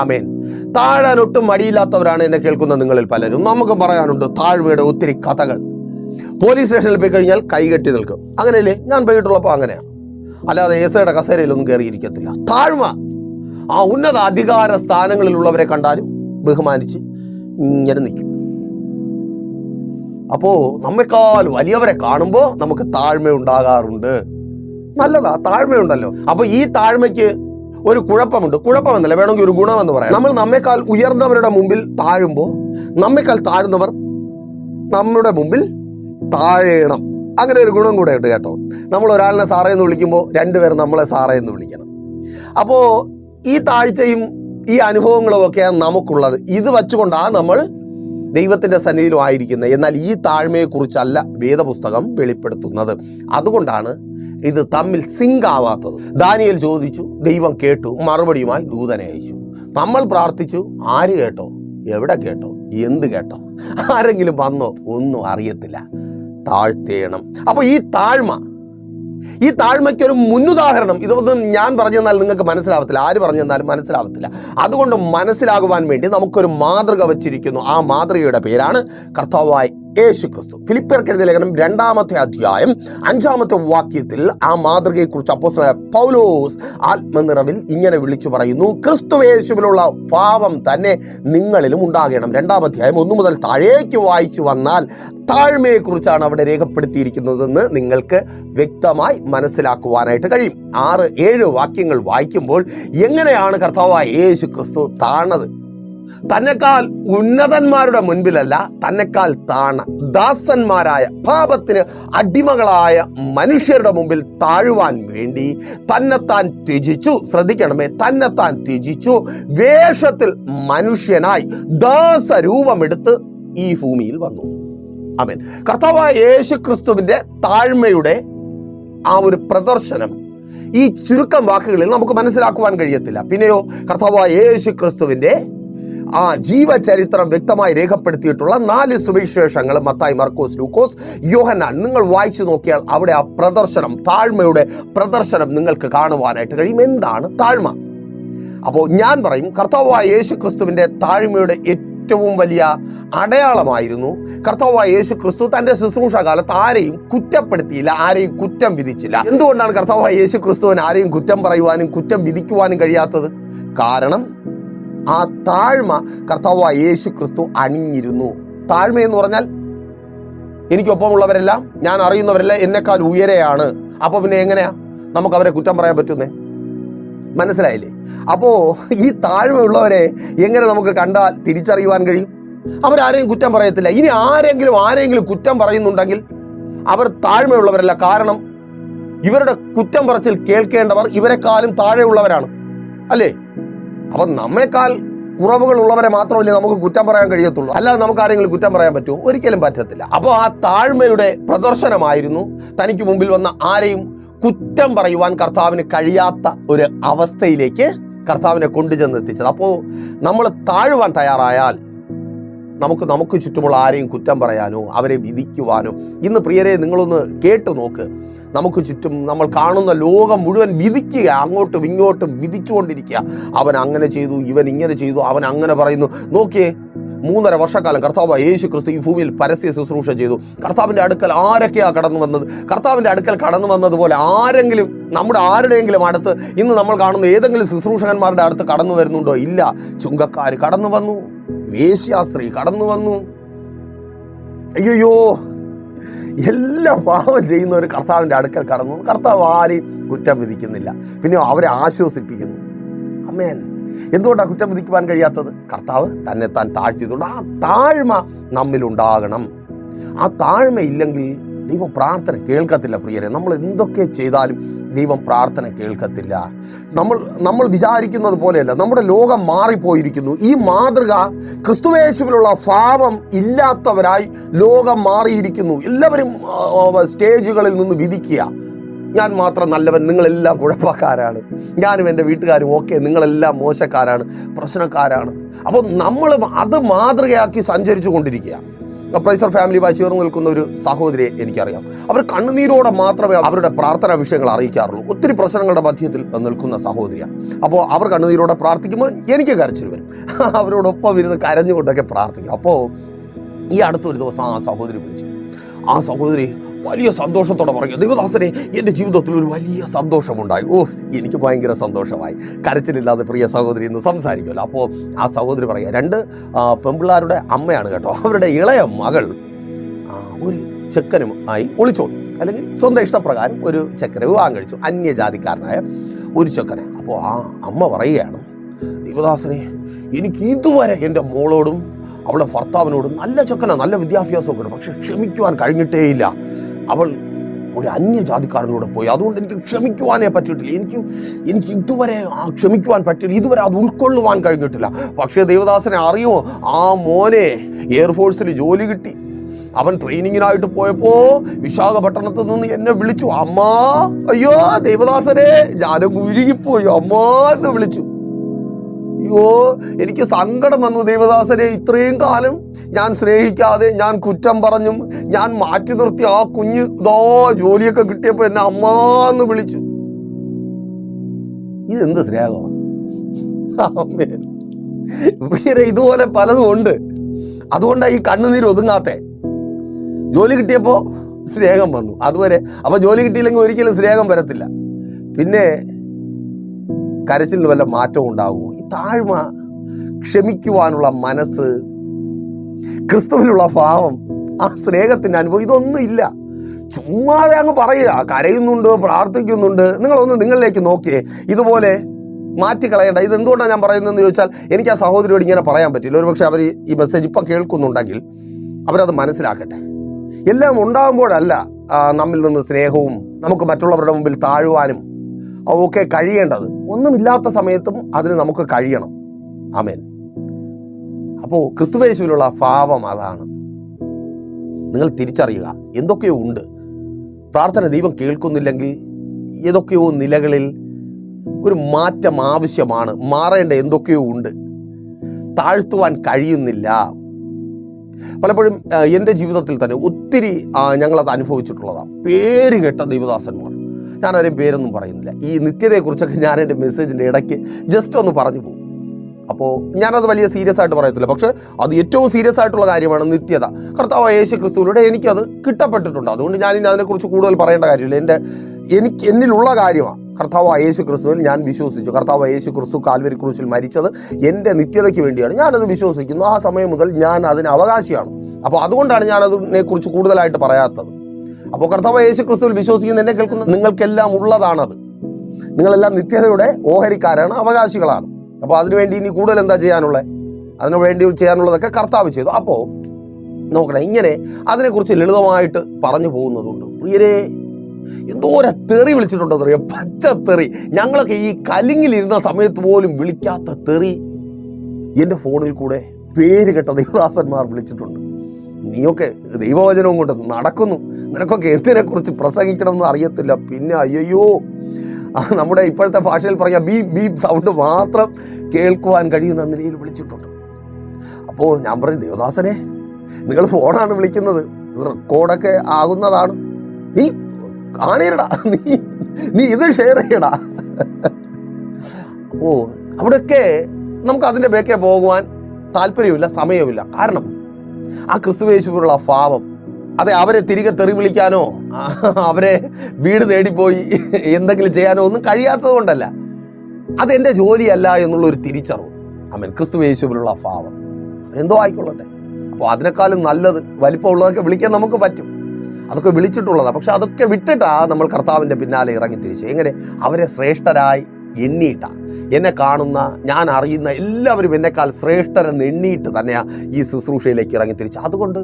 അമേൻ താഴാൻ ഒട്ടും മടിയില്ലാത്തവരാണ് എന്നെ കേൾക്കുന്ന നിങ്ങളിൽ പലരും. നമുക്ക് പറയാനുണ്ട് താഴ്മയുടെ ഒത്തിരി കഥകൾ. പോലീസ് സ്റ്റേഷനിൽ പോയി കഴിഞ്ഞാൽ കൈകെട്ടി നിൽക്കും. അങ്ങനെയല്ലേ? ഞാൻ പോയിട്ടുള്ളപ്പോൾ അങ്ങനെയാണ് അല്ലാതെ എസയുടെ കസേരയിലൊന്നും കയറിയിരിക്കത്തില്ല താഴ്മ. ആ ഉന്നത അധികാര സ്ഥാനങ്ങളിലുള്ളവരെ കണ്ടാലും ബഹുമാനിച്ച് ഇങ്ങനെ നിൽക്കും. അപ്പോ നമ്മെക്കാൾ വലിയവരെ കാണുമ്പോൾ നമുക്ക് താഴ്മ ഉണ്ടാകാറുണ്ട്. നല്ലതാ താഴ്മയുണ്ടല്ലോ അപ്പൊ ഈ താഴ്മയ്ക്ക് ഒരു കുഴപ്പമുണ്ട്. കുഴപ്പമെന്നല്ല വേണമെങ്കിൽ ഒരു ഗുണമെന്ന് പറയാം. നമ്മൾ നമ്മെക്കാൾ ഉയർന്നവരുടെ മുമ്പിൽ താഴുമ്പോൾ നമ്മെക്കാൾ താഴ്ന്നവർ നമ്മുടെ മുമ്പിൽ താഴേണം. അങ്ങനെ ഒരു ഗുണം കൂടെ ഉണ്ട് കേട്ടോ. നമ്മൾ ഒരാളിനെ സാറേ എന്ന് വിളിക്കുമ്പോൾ രണ്ടുപേർ നമ്മളെ സാറേ എന്ന് വിളിക്കണം. അപ്പോൾ ഈ താഴ്ചയും ഈ അനുഭവങ്ങളും ഒക്കെയാണ് നമുക്കുള്ളത്. ഇത് വച്ചുകൊണ്ടാണ് നമ്മൾ ദൈവത്തിന്റെ സന്നിധിയിലും ആയിരിക്കുന്നത്. എന്നാൽ ഈ താഴ്മയെക്കുറിച്ചല്ല വേദപുസ്തകം വെളിപ്പെടുത്തുന്നത്. അതുകൊണ്ടാണ് ഇത് തമ്മിൽ സിങ്ക് ആവാത്തത്. ദാനിയൽ ചോദിച്ചു ദൈവം കേട്ടു മറുപടിയുമായി ദൂതനെ അയച്ചു. നമ്മൾ പ്രാർത്ഥിച്ചു ആര് കേട്ടോ? എവിടെ കേട്ടോ? എന്ത് കേട്ടോ? ആരെങ്കിലും വന്നോ? ഒന്നും അറിയത്തില്ല. താഴ്ത്തേണം. അപ്പോൾ ഈ താഴ്മ ഈ താഴ്മയ്ക്കൊരു മുന്നുദാഹരണം ഇതൊന്നും ഞാൻ പറഞ്ഞു തന്നാൽ നിങ്ങൾക്ക് മനസ്സിലാവത്തില്ല. ആര് പറഞ്ഞു തന്നാലും മനസ്സിലാവത്തില്ല. അതുകൊണ്ട് മനസ്സിലാകുവാൻ വേണ്ടി നമുക്കൊരു മാതൃക വച്ചിരിക്കുന്നു. ആ മാതൃകയുടെ പേരാണ് കർത്താവായ യേശു ക്രിസ്തു ഫിലിപ്പിയർക്കെഴുതിയ ലേഖനം രണ്ടാമത്തെ അധ്യായം അഞ്ചാമത്തെ വാക്യത്തിൽ ആ മാതൃകയെക്കുറിച്ച് അപ്പോസ്തലനായ പൗലോസ് ആത്മനിറവിൽ ഇങ്ങനെ വിളിച്ചു പറയുന്നു ക്രിസ്തു യേശുവിലുള്ള ഭാവം തന്നെ നിങ്ങളിലും ഉണ്ടാകണം. രണ്ടാം അധ്യായം ഒന്നു മുതൽ താഴേക്ക് വായിച്ചു വന്നാൽ താഴ്മയെക്കുറിച്ചാണ് അവിടെ രേഖപ്പെടുത്തിയിരിക്കുന്നതെന്ന് നിങ്ങൾക്ക് വ്യക്തമായി മനസ്സിലാക്കുവാനായിട്ട് കഴിയും. ആറ് ഏഴ് വാക്യങ്ങൾ വായിക്കുമ്പോൾ എങ്ങനെയാണ് കർത്താവായ യേശു ക്രിസ്തു താണത്? തന്നെക്കാൾ ഉന്നതന്മാരുടെ മുൻപിലല്ല തന്നെക്കാൾ താണ ദാസന്മാരായ പാപത്തിന് അടിമകളായ മനുഷ്യരുടെ മുമ്പിൽ താഴുവാൻ വേണ്ടി തന്നെത്താൻ ത്യജിച്ചു. ശ്രദ്ധിക്കണമേ തന്നെത്താൻ ത്യജിച്ചു. വേഷത്തിൽ മനുഷ്യനായി ദാസരൂപമെടുത്ത് ഈ ഭൂമിയിൽ വന്നു. അമേൻ കർത്താവായ യേശു ക്രിസ്തുവിന്റെ താഴ്മയുടെ ആ ഒരു പ്രദർശനം ഈ ചുരുക്കം വാക്കുകളിൽ നമുക്ക് മനസ്സിലാക്കുവാൻ കഴിയത്തില്ല. പിന്നെയോ കർത്താവായ യേശു ക്രിസ്തുവിന്റെ ആ ജീവചരിത്രം വ്യക്തമായി രേഖപ്പെടുത്തിയിട്ടുള്ള നാല് സുവിശേഷങ്ങൾ മത്തായി മർക്കോസ് ലൂക്കോസ് യോഹന്നാൻ. നിങ്ങൾ വായിച്ചു നോക്കിയാൽ അവിടെ ആ പ്രദർശനം താഴ്മയുടെ പ്രദർശനം നിങ്ങൾക്ക് കാണുവാനായിട്ട് കഴിയും. എന്താണ് താഴ്മ? അപ്പോൾ ഞാൻ പറയും കർത്താവായ യേശു ക്രിസ്തുവിന്റെ താഴ്മയുടെ ഏറ്റവും വലിയ അടയാളമായിരുന്നു കർത്താവായ യേശു ക്രിസ്തു തന്റെ ശുശ്രൂഷ കാലത്ത് ആരെയും കുറ്റപ്പെടുത്തിയില്ല ആരെയും കുറ്റം വിധിച്ചില്ല. എന്തുകൊണ്ടാണ് കർത്താവായ യേശു ക്രിസ്തുവിന് ആരെയും കുറ്റം പറയുവാനും കുറ്റം വിധിക്കുവാനും കഴിയാത്തത്? കാരണം ആ താഴ്മ കർത്താവായ യേശു ക്രിസ്തു അണിഞ്ഞിരുന്നു. താഴ്മ എന്ന് പറഞ്ഞാൽ എനിക്കൊപ്പമുള്ളവരെല്ലാം ഞാൻ അറിയുന്നവരെല്ലാം എന്നെക്കാൾ ഉയരെയാണ്. അപ്പോൾ പിന്നെ എങ്ങനെയാ? നമുക്ക് അവരെ കുറ്റം പറയാൻ പറ്റുന്നേ? മനസ്സിലായില്ലേ? അപ്പോൾ ഈ താഴ്മയുള്ളവരെ എങ്ങനെ നമുക്ക് കണ്ടാൽ തിരിച്ചറിയുവാൻ കഴിയും? അവരാരെയും കുറ്റം പറയത്തില്ല. ഇനി ആരെങ്കിലും ആരെങ്കിലും കുറ്റം പറയുന്നുണ്ടെങ്കിൽ അവർ താഴ്മയുള്ളവരല്ല. കാരണം ഇവരുടെ കുറ്റം പറച്ചിൽ കേൾക്കേണ്ടവർ ഇവരെക്കാളും താഴെയുള്ളവരാണ്. അല്ലേ? അപ്പം നമ്മേക്കാൾ കുറവുകൾ ഉള്ളവരെ മാത്രമല്ലേ നമുക്ക് കുറ്റം പറയാൻ കഴിയത്തുള്ളൂ. അല്ലാതെ നമുക്ക് ആരെങ്കിലും കുറ്റം പറയാൻ പറ്റുമോ? ഒരിക്കലും പറ്റത്തില്ല. അപ്പോൾ ആ താഴ്മയുടെ പ്രദർശനമായിരുന്നു തനിക്ക് മുമ്പിൽ വന്ന ആരെയും കുറ്റം പറയുവാൻ കർത്താവിന് കഴിയാത്ത ഒരു അവസ്ഥയിലേക്ക് കർത്താവിനെ കൊണ്ടുചെന്ന് എത്തിച്ചത് അപ്പോൾ നമ്മൾ താഴുവാൻ തയ്യാറായാൽ നമുക്ക് നമുക്ക് ചുറ്റുമുള്ള ആരെയും കുറ്റം പറയാനോ അവരെ വിധിക്കുവാനോ ഇന്ന് പ്രിയരെ നിങ്ങളൊന്ന് കേട്ടു നോക്ക്. നമുക്ക് ചുറ്റും നമ്മൾ കാണുന്ന ലോകം മുഴുവൻ വിധിക്കുക അങ്ങോട്ടും ഇങ്ങോട്ടും വിധിച്ചുകൊണ്ടിരിക്കുക. അവൻ അങ്ങനെ ചെയ്തു ഇവൻ ഇങ്ങനെ ചെയ്തു അവൻ അങ്ങനെ പറയുന്നു. നോക്കിയേ മൂന്നര വർഷക്കാലം കർത്താവ് യേശു ക്രിസ്തു ഈ ഭൂമിയിൽ പരസ്യ ശുശ്രൂഷ ചെയ്തു. കർത്താവിന്റെ അടുക്കൽ ആരൊക്കെയാണ് കടന്നു വന്നത്? കർത്താവിന്റെ അടുക്കൽ കടന്നു വന്നതുപോലെ ആരെങ്കിലും നമ്മുടെ ആരുടെയെങ്കിലും അടുത്ത് ഇന്ന് നമ്മൾ കാണുന്ന ഏതെങ്കിലും ശുശ്രൂഷകന്മാരുടെ അടുത്ത് കടന്നു വരുന്നുണ്ടോ? ഇല്ല. ചുങ്കക്കാർ കടന്നു വന്നു. വേശ്യാസ്ത്രീ കടന്നു വന്നു. അയ്യോ എല്ലാ പാവം ഒരു കർത്താവിന്റെ അടുക്കൽ കടന്നു. കർത്താവ് ആരെയും കുറ്റം വിധിക്കുന്നില്ല. പിന്നെ അവരെ ആശ്വസിപ്പിക്കുന്നു. അമ്മേൻ എന്തുകൊണ്ടാണ് കുറ്റം വിധിക്കുവാൻ കഴിയാത്തത്? കർത്താവ് തന്നെ താൻ താഴ്ത്തിയതുകൊണ്ട് ആ താഴ്മ നമ്മിലുണ്ടാകണം. ആ താഴ്മ ഇല്ലെങ്കിൽ ദൈവം പ്രാർത്ഥന കേൾക്കത്തില്ല പ്രിയരെ. നമ്മൾ എന്തൊക്കെ ചെയ്താലും ദൈവം പ്രാർത്ഥന കേൾക്കത്തില്ല. നമ്മൾ നമ്മൾ വിചാരിക്കുന്നത് പോലെയല്ല. നമ്മുടെ ലോകം മാറിപ്പോയിരിക്കുന്നു. ഈ മാതൃക ക്രിസ്തുവേശുവിലുള്ള ഭാവം ഇല്ലാത്തവരായി ലോകം മാറിയിരിക്കുന്നു. എല്ലാവരും സ്റ്റേജുകളിൽ നിന്ന് വിധിക്കുക. ഞാൻ മാത്രം നല്ലവൻ നിങ്ങളെല്ലാം കുഴപ്പക്കാരാണ്. ഞാനും എന്റെ വീട്ടുകാരും ഓക്കെ നിങ്ങളെല്ലാം മോശക്കാരാണ് പ്രശ്നക്കാരാണ്. അപ്പോൾ നമ്മൾ അത് മാതൃകയാക്കി സഞ്ചരിച്ചു കൊണ്ടിരിക്കുക. പ്രൈസർ ഫാമിലിയുമായി ചേർന്ന് നിൽക്കുന്ന ഒരു സഹോദരിയെ എനിക്കറിയാം. അവർ കണ്ണുനീരോടെ മാത്രമേ അവരുടെ പ്രാർത്ഥനാ വിഷയങ്ങൾ അറിയിക്കാറുള്ളൂ. ഒത്തിരി പ്രശ്നങ്ങളുടെ മധ്യത്തിൽ നിൽക്കുന്ന സഹോദരിയാണ്. അപ്പോൾ അവർ കണ്ണുനീരോടെ പ്രാർത്ഥിക്കുമ്പോൾ എനിക്ക് കരച്ചിൽ വരും. [laughs] അവരോടൊപ്പം ഇരുന്ന് കരഞ്ഞുകൊണ്ടൊക്കെ പ്രാർത്ഥിക്കും. അപ്പോൾ ഈ അടുത്തൊരു ദിവസം ആ സഹോദരി വിളിച്ചു. ആ സഹോദരി വലിയ സന്തോഷത്തോടെ പറഞ്ഞു. ദൈവദാസനെ എന്റെ ജീവിതത്തിൽ ഒരു വലിയ സന്തോഷമുണ്ടായി. ഓ എനിക്ക് ഭയങ്കര സന്തോഷമായി. കരച്ചിലില്ലാതെ പ്രിയ സഹോദരി എന്ന് സംസാരിക്കുമല്ലോ. അപ്പോൾ ആ സഹോദരി പറയുക രണ്ട് പെമ്പിള്ളാരുടെ അമ്മയാണ് കേട്ടോ. അവരുടെ ഇളയ മകൾ ഒരു ചെക്കനും ആയി ഒളിച്ചോടി. അല്ലെങ്കിൽ സ്വന്തം ഇഷ്ടപ്രകാരം ഒരു ചെക്കനെ വിവാഹം കഴിച്ചു. അന്യജാതിക്കാരനായ ഒരു ചെക്കനെ. അപ്പോൾ ആ അമ്മ പറയുകയാണ് ദൈവദാസനെ എനിക്ക് ഇതുവരെ എന്റെ മോളോടും അവളുടെ ഭർത്താവിനോടും നല്ല ചെക്കന നല്ല വിദ്യാഭ്യാസമൊക്കെ ഉണ്ട്. പക്ഷെ ക്ഷമിക്കുവാൻ കഴിഞ്ഞിട്ടേയില്ല. അവൾ ഒരു അന്യജാതിക്കാരനോട് പോയി. അതുകൊണ്ട് എനിക്ക് ക്ഷമിക്കുവാനേ പറ്റിയിട്ടില്ല. എനിക്ക് എനിക്ക് ഇതുവരെ ആ ക്ഷമിക്കുവാൻ പറ്റില്ല ഇതുവരെ അത് ഉൾക്കൊള്ളുവാൻ കഴിഞ്ഞിട്ടില്ല. പക്ഷേ ദേവദാസനെ അറിയുമോ ആ മോനെ എയർഫോഴ്സിൽ ജോലി കിട്ടി. അവൻ ട്രെയിനിങ്ങിനായിട്ട് പോയപ്പോ വിശാഖപട്ടണത്ത് നിന്ന് എന്നെ വിളിച്ചു. അമ്മാ അയ്യോ ദേവദാസനെ ഞാനും ഉരുകിപ്പോയി അമ്മാ എന്ന് വിളിച്ചു. അയ്യോ എനിക്ക് സങ്കടം വന്നു ദേവദാസനെ. ഇത്രയും കാലം ഞാൻ സ്നേഹിക്കാതെ ഞാൻ കുറ്റം പറഞ്ഞും ഞാൻ മാറ്റി നിർത്തി ആ കുഞ്ഞ് ഇതോ ജോലിയൊക്കെ കിട്ടിയപ്പോൾ എന്നെ അമ്മാന്ന് വിളിച്ചു. ഇതെന്ത് സ്നേഹമാണ്. ഇങ്ങനെ ഇതുപോലെ പലതും ഉണ്ട്. അതുകൊണ്ടാണ് ഈ കണ്ണുനീര് ഒതുങ്ങാത്തെ. ജോലി കിട്ടിയപ്പോൾ സ്നേഹം വന്നു. അതുവരെ അപ്പൊ ജോലി കിട്ടിയില്ലെങ്കിൽ ഒരിക്കലും സ്നേഹം വരത്തില്ല. പിന്നെ കരച്ചിലിന് വല്ല മാറ്റവും ഉണ്ടാകുമോ ഈ താഴ്മ ക്ഷമിക്കുവാനുള്ള മനസ്സ് ക്രിസ്തുവിലുള്ള ഭാവം ആ സ്നേഹത്തിന്റെ അനുഭവം ഇതൊന്നും ഇല്ല. ചുമ്മാതെ അങ്ങ് പറയുക കരയുന്നുണ്ട് പ്രാർത്ഥിക്കുന്നുണ്ട്. നിങ്ങളൊന്ന് നിങ്ങളിലേക്ക് നോക്കിയേ. ഇതുപോലെ മാറ്റിക്കളയേണ്ട ഇത് എന്തുകൊണ്ടാണ് ഞാൻ പറയുന്നതെന്ന് ചോദിച്ചാൽ എനിക്ക് ആ സഹോദരിയോട് ഇങ്ങനെ പറയാൻ പറ്റില്ല. ഒരുപക്ഷെ അവർ ഈ മെസ്സേജ് ഇപ്പം കേൾക്കുന്നുണ്ടെങ്കിൽ അവരത് മനസ്സിലാക്കട്ടെ. എല്ലാം ഉണ്ടാകുമ്പോഴല്ല നമ്മിൽ നിന്ന് സ്നേഹവും നമുക്ക് മറ്റുള്ളവരുടെ മുമ്പിൽ താഴുവാനും ഒക്കെ കഴിയേണ്ടത്. ഒന്നുമില്ലാത്ത സമയത്തും അതിന് നമുക്ക് കഴിയണം. അമേൻ അപ്പോൾ ക്രിസ്തുവേശുവിലുള്ള ഭാവം അതാണ്. നിങ്ങൾ തിരിച്ചറിയുക എന്തൊക്കെയോ ഉണ്ട്. പ്രാർത്ഥന ദൈവം കേൾക്കുന്നില്ലെങ്കിൽ ഏതൊക്കെയോ നിലകളിൽ ഒരു മാറ്റം ആവശ്യമാണ്. മാറേണ്ട എന്തൊക്കെയോ ഉണ്ട്. താഴ്ത്തുവാൻ കഴിയുന്നില്ല. പലപ്പോഴും എന്റെ ജീവിതത്തിൽ തന്നെ ഒത്തിരി ഞങ്ങളത് അനുഭവിച്ചിട്ടുള്ളതാണ്. പേര് കേട്ട ദൈവദാസന്മാർ. ഞാനാരും പേരൊന്നും പറയുന്നില്ല. ഈ നിത്യതയെക്കുറിച്ചൊക്കെ ഞാൻ എന്റെ മെസ്സേജിന്റെ ഇടയ്ക്ക് ജസ്റ്റ് ഒന്ന് പറഞ്ഞു പോകും. അപ്പോൾ ഞാനത് വലിയ സീരിയസ് ആയിട്ട് പറയത്തില്ല. പക്ഷേ അത് ഏറ്റവും സീരിയസ് ആയിട്ടുള്ള കാര്യമാണ് നിത്യത. കർത്താവ് യേശു ക്രിസ്തുവിലൂടെ എനിക്കത് കിട്ടപ്പെട്ടിട്ടുണ്ട്. അതുകൊണ്ട് ഞാൻ ഇനി അതിനെക്കുറിച്ച് കൂടുതൽ പറയേണ്ട കാര്യമില്ല. എന്റെ എനിക്ക് എന്നിലുള്ള കാര്യമാണ് കർത്താവ് യേശു ക്രിസ്തുവിൽ ഞാൻ വിശ്വസിച്ചു. കർത്താവ് യേശു ക്രിസ്തു കാൽവരി ക്രൂശിൽ മരിച്ചത് എന്റെ നിത്യതയ്ക്ക് വേണ്ടിയാണ്. ഞാനത് വിശ്വസിക്കുന്നു. ആ സമയം മുതൽ ഞാൻ അതിന് അവകാശിയാണ്. അപ്പോൾ അതുകൊണ്ടാണ് ഞാൻ അതിനെക്കുറിച്ച് കൂടുതലായിട്ട് പറയാത്തത്. അപ്പോൾ കർത്താവ് യേശു ക്രിസ്തുവിൽ വിശ്വസിക്കുന്ന എന്നെ കേൾക്കുന്ന നിങ്ങൾക്കെല്ലാം ഉള്ളതാണത്. നിങ്ങളെല്ലാം നിത്യതയുടെ ഓഹരിക്കാരാണ് അവകാശികളാണ്. അപ്പോൾ അതിനുവേണ്ടി ഇനി കൂടുതൽ എന്താ ചെയ്യാനുള്ളത് അതിനു വേണ്ടി ചെയ്യാനുള്ളതൊക്കെ കർത്താവ് ചെയ്തു. അപ്പോൾ നോക്കണേ ഇങ്ങനെ അതിനെക്കുറിച്ച് ലളിതമായിട്ട് പറഞ്ഞു പോകുന്നതുണ്ട്. പ്രിയരെ എന്തോരം തെറി വിളിച്ചിട്ടുണ്ടെന്ന് അറിയാം? പച്ച തെറി. ഞങ്ങളൊക്കെ ഈ കലിങ്ങിലിരുന്ന സമയത്ത് പോലും വിളിക്കാത്ത തെറി. എന്റെ ഫോണിൽ കൂടെ പേര് കേട്ട ദേവദാസന്മാർ വിളിച്ചിട്ടുണ്ട്. നീയൊക്കെ ദൈവവചനവും കൊണ്ട് നടക്കുന്നു. നിനക്കൊക്കെ എന്തിനെക്കുറിച്ച് പ്രസംഗിക്കണമെന്ന് അറിയത്തില്ല. പിന്നെ അയ്യോ നമ്മുടെ ഇപ്പോഴത്തെ ഭാഷയിൽ പറയാം ബീ ബീപ് സൗണ്ട് മാത്രം കേൾക്കുവാൻ കഴിയുന്ന നിലയിൽ വിളിച്ചിട്ടുണ്ട്. അപ്പോൾ ഞാൻ പറയും ദേവദാസനെ നിങ്ങൾ ഫോണാണ് വിളിക്കുന്നത്. റെക്കോർഡൊക്കെ ആകുന്നതാണ്. നീ കാണിയടാ നീ നീ ഇത് ഷെയർ ചെയ്യടാ. ഓ അവിടെയൊക്കെ നമുക്ക് അതിന്റെ ബേക്കെ പോകുവാൻ താല്പര്യമില്ല സമയമില്ല. കാരണം ആ ക്രിസ്തു യേശുവിനുള്ള ഭാവം അതെ അവരെ തിരികെ തെറി വിളിക്കാനോ അവരെ വീട് തേടിപ്പോയി എന്തെങ്കിലും ചെയ്യാനോ ഒന്നും കഴിയാത്തത് കൊണ്ടല്ല. അതെന്റെ ജോലിയല്ല എന്നുള്ളൊരു തിരിച്ചറിവ്. അമൻ ക്രിസ്തുവേശുവിലുള്ള ഭാവം എന്തോ ആയിക്കൊള്ളട്ടെ. അപ്പോൾ അതിനേക്കാളും നല്ലത് വലിപ്പമുള്ളതൊക്കെ വിളിക്കാൻ നമുക്ക് പറ്റും. അതൊക്കെ വിളിച്ചിട്ടുള്ളതാണ് പക്ഷെ അതൊക്കെ വിട്ടിട്ടാണ് നമ്മൾ കർത്താവിന്റെ പിന്നാലെ ഇറങ്ങി തിരിച്ചു. എങ്ങനെ? അവരെ ശ്രേഷ്ഠരായി എണ്ണിയിട്ട എന്നെ കാണുന്ന ഞാൻ അറിയുന്ന എല്ലാവരും എന്നെക്കാൾ ശ്രേഷ്ഠരെന്ന് എണ്ണിയിട്ട് തന്നെയാണ് ഈ ശുശ്രൂഷയിലേക്ക് ഇറങ്ങി തിരിച്ചു. അതുകൊണ്ട്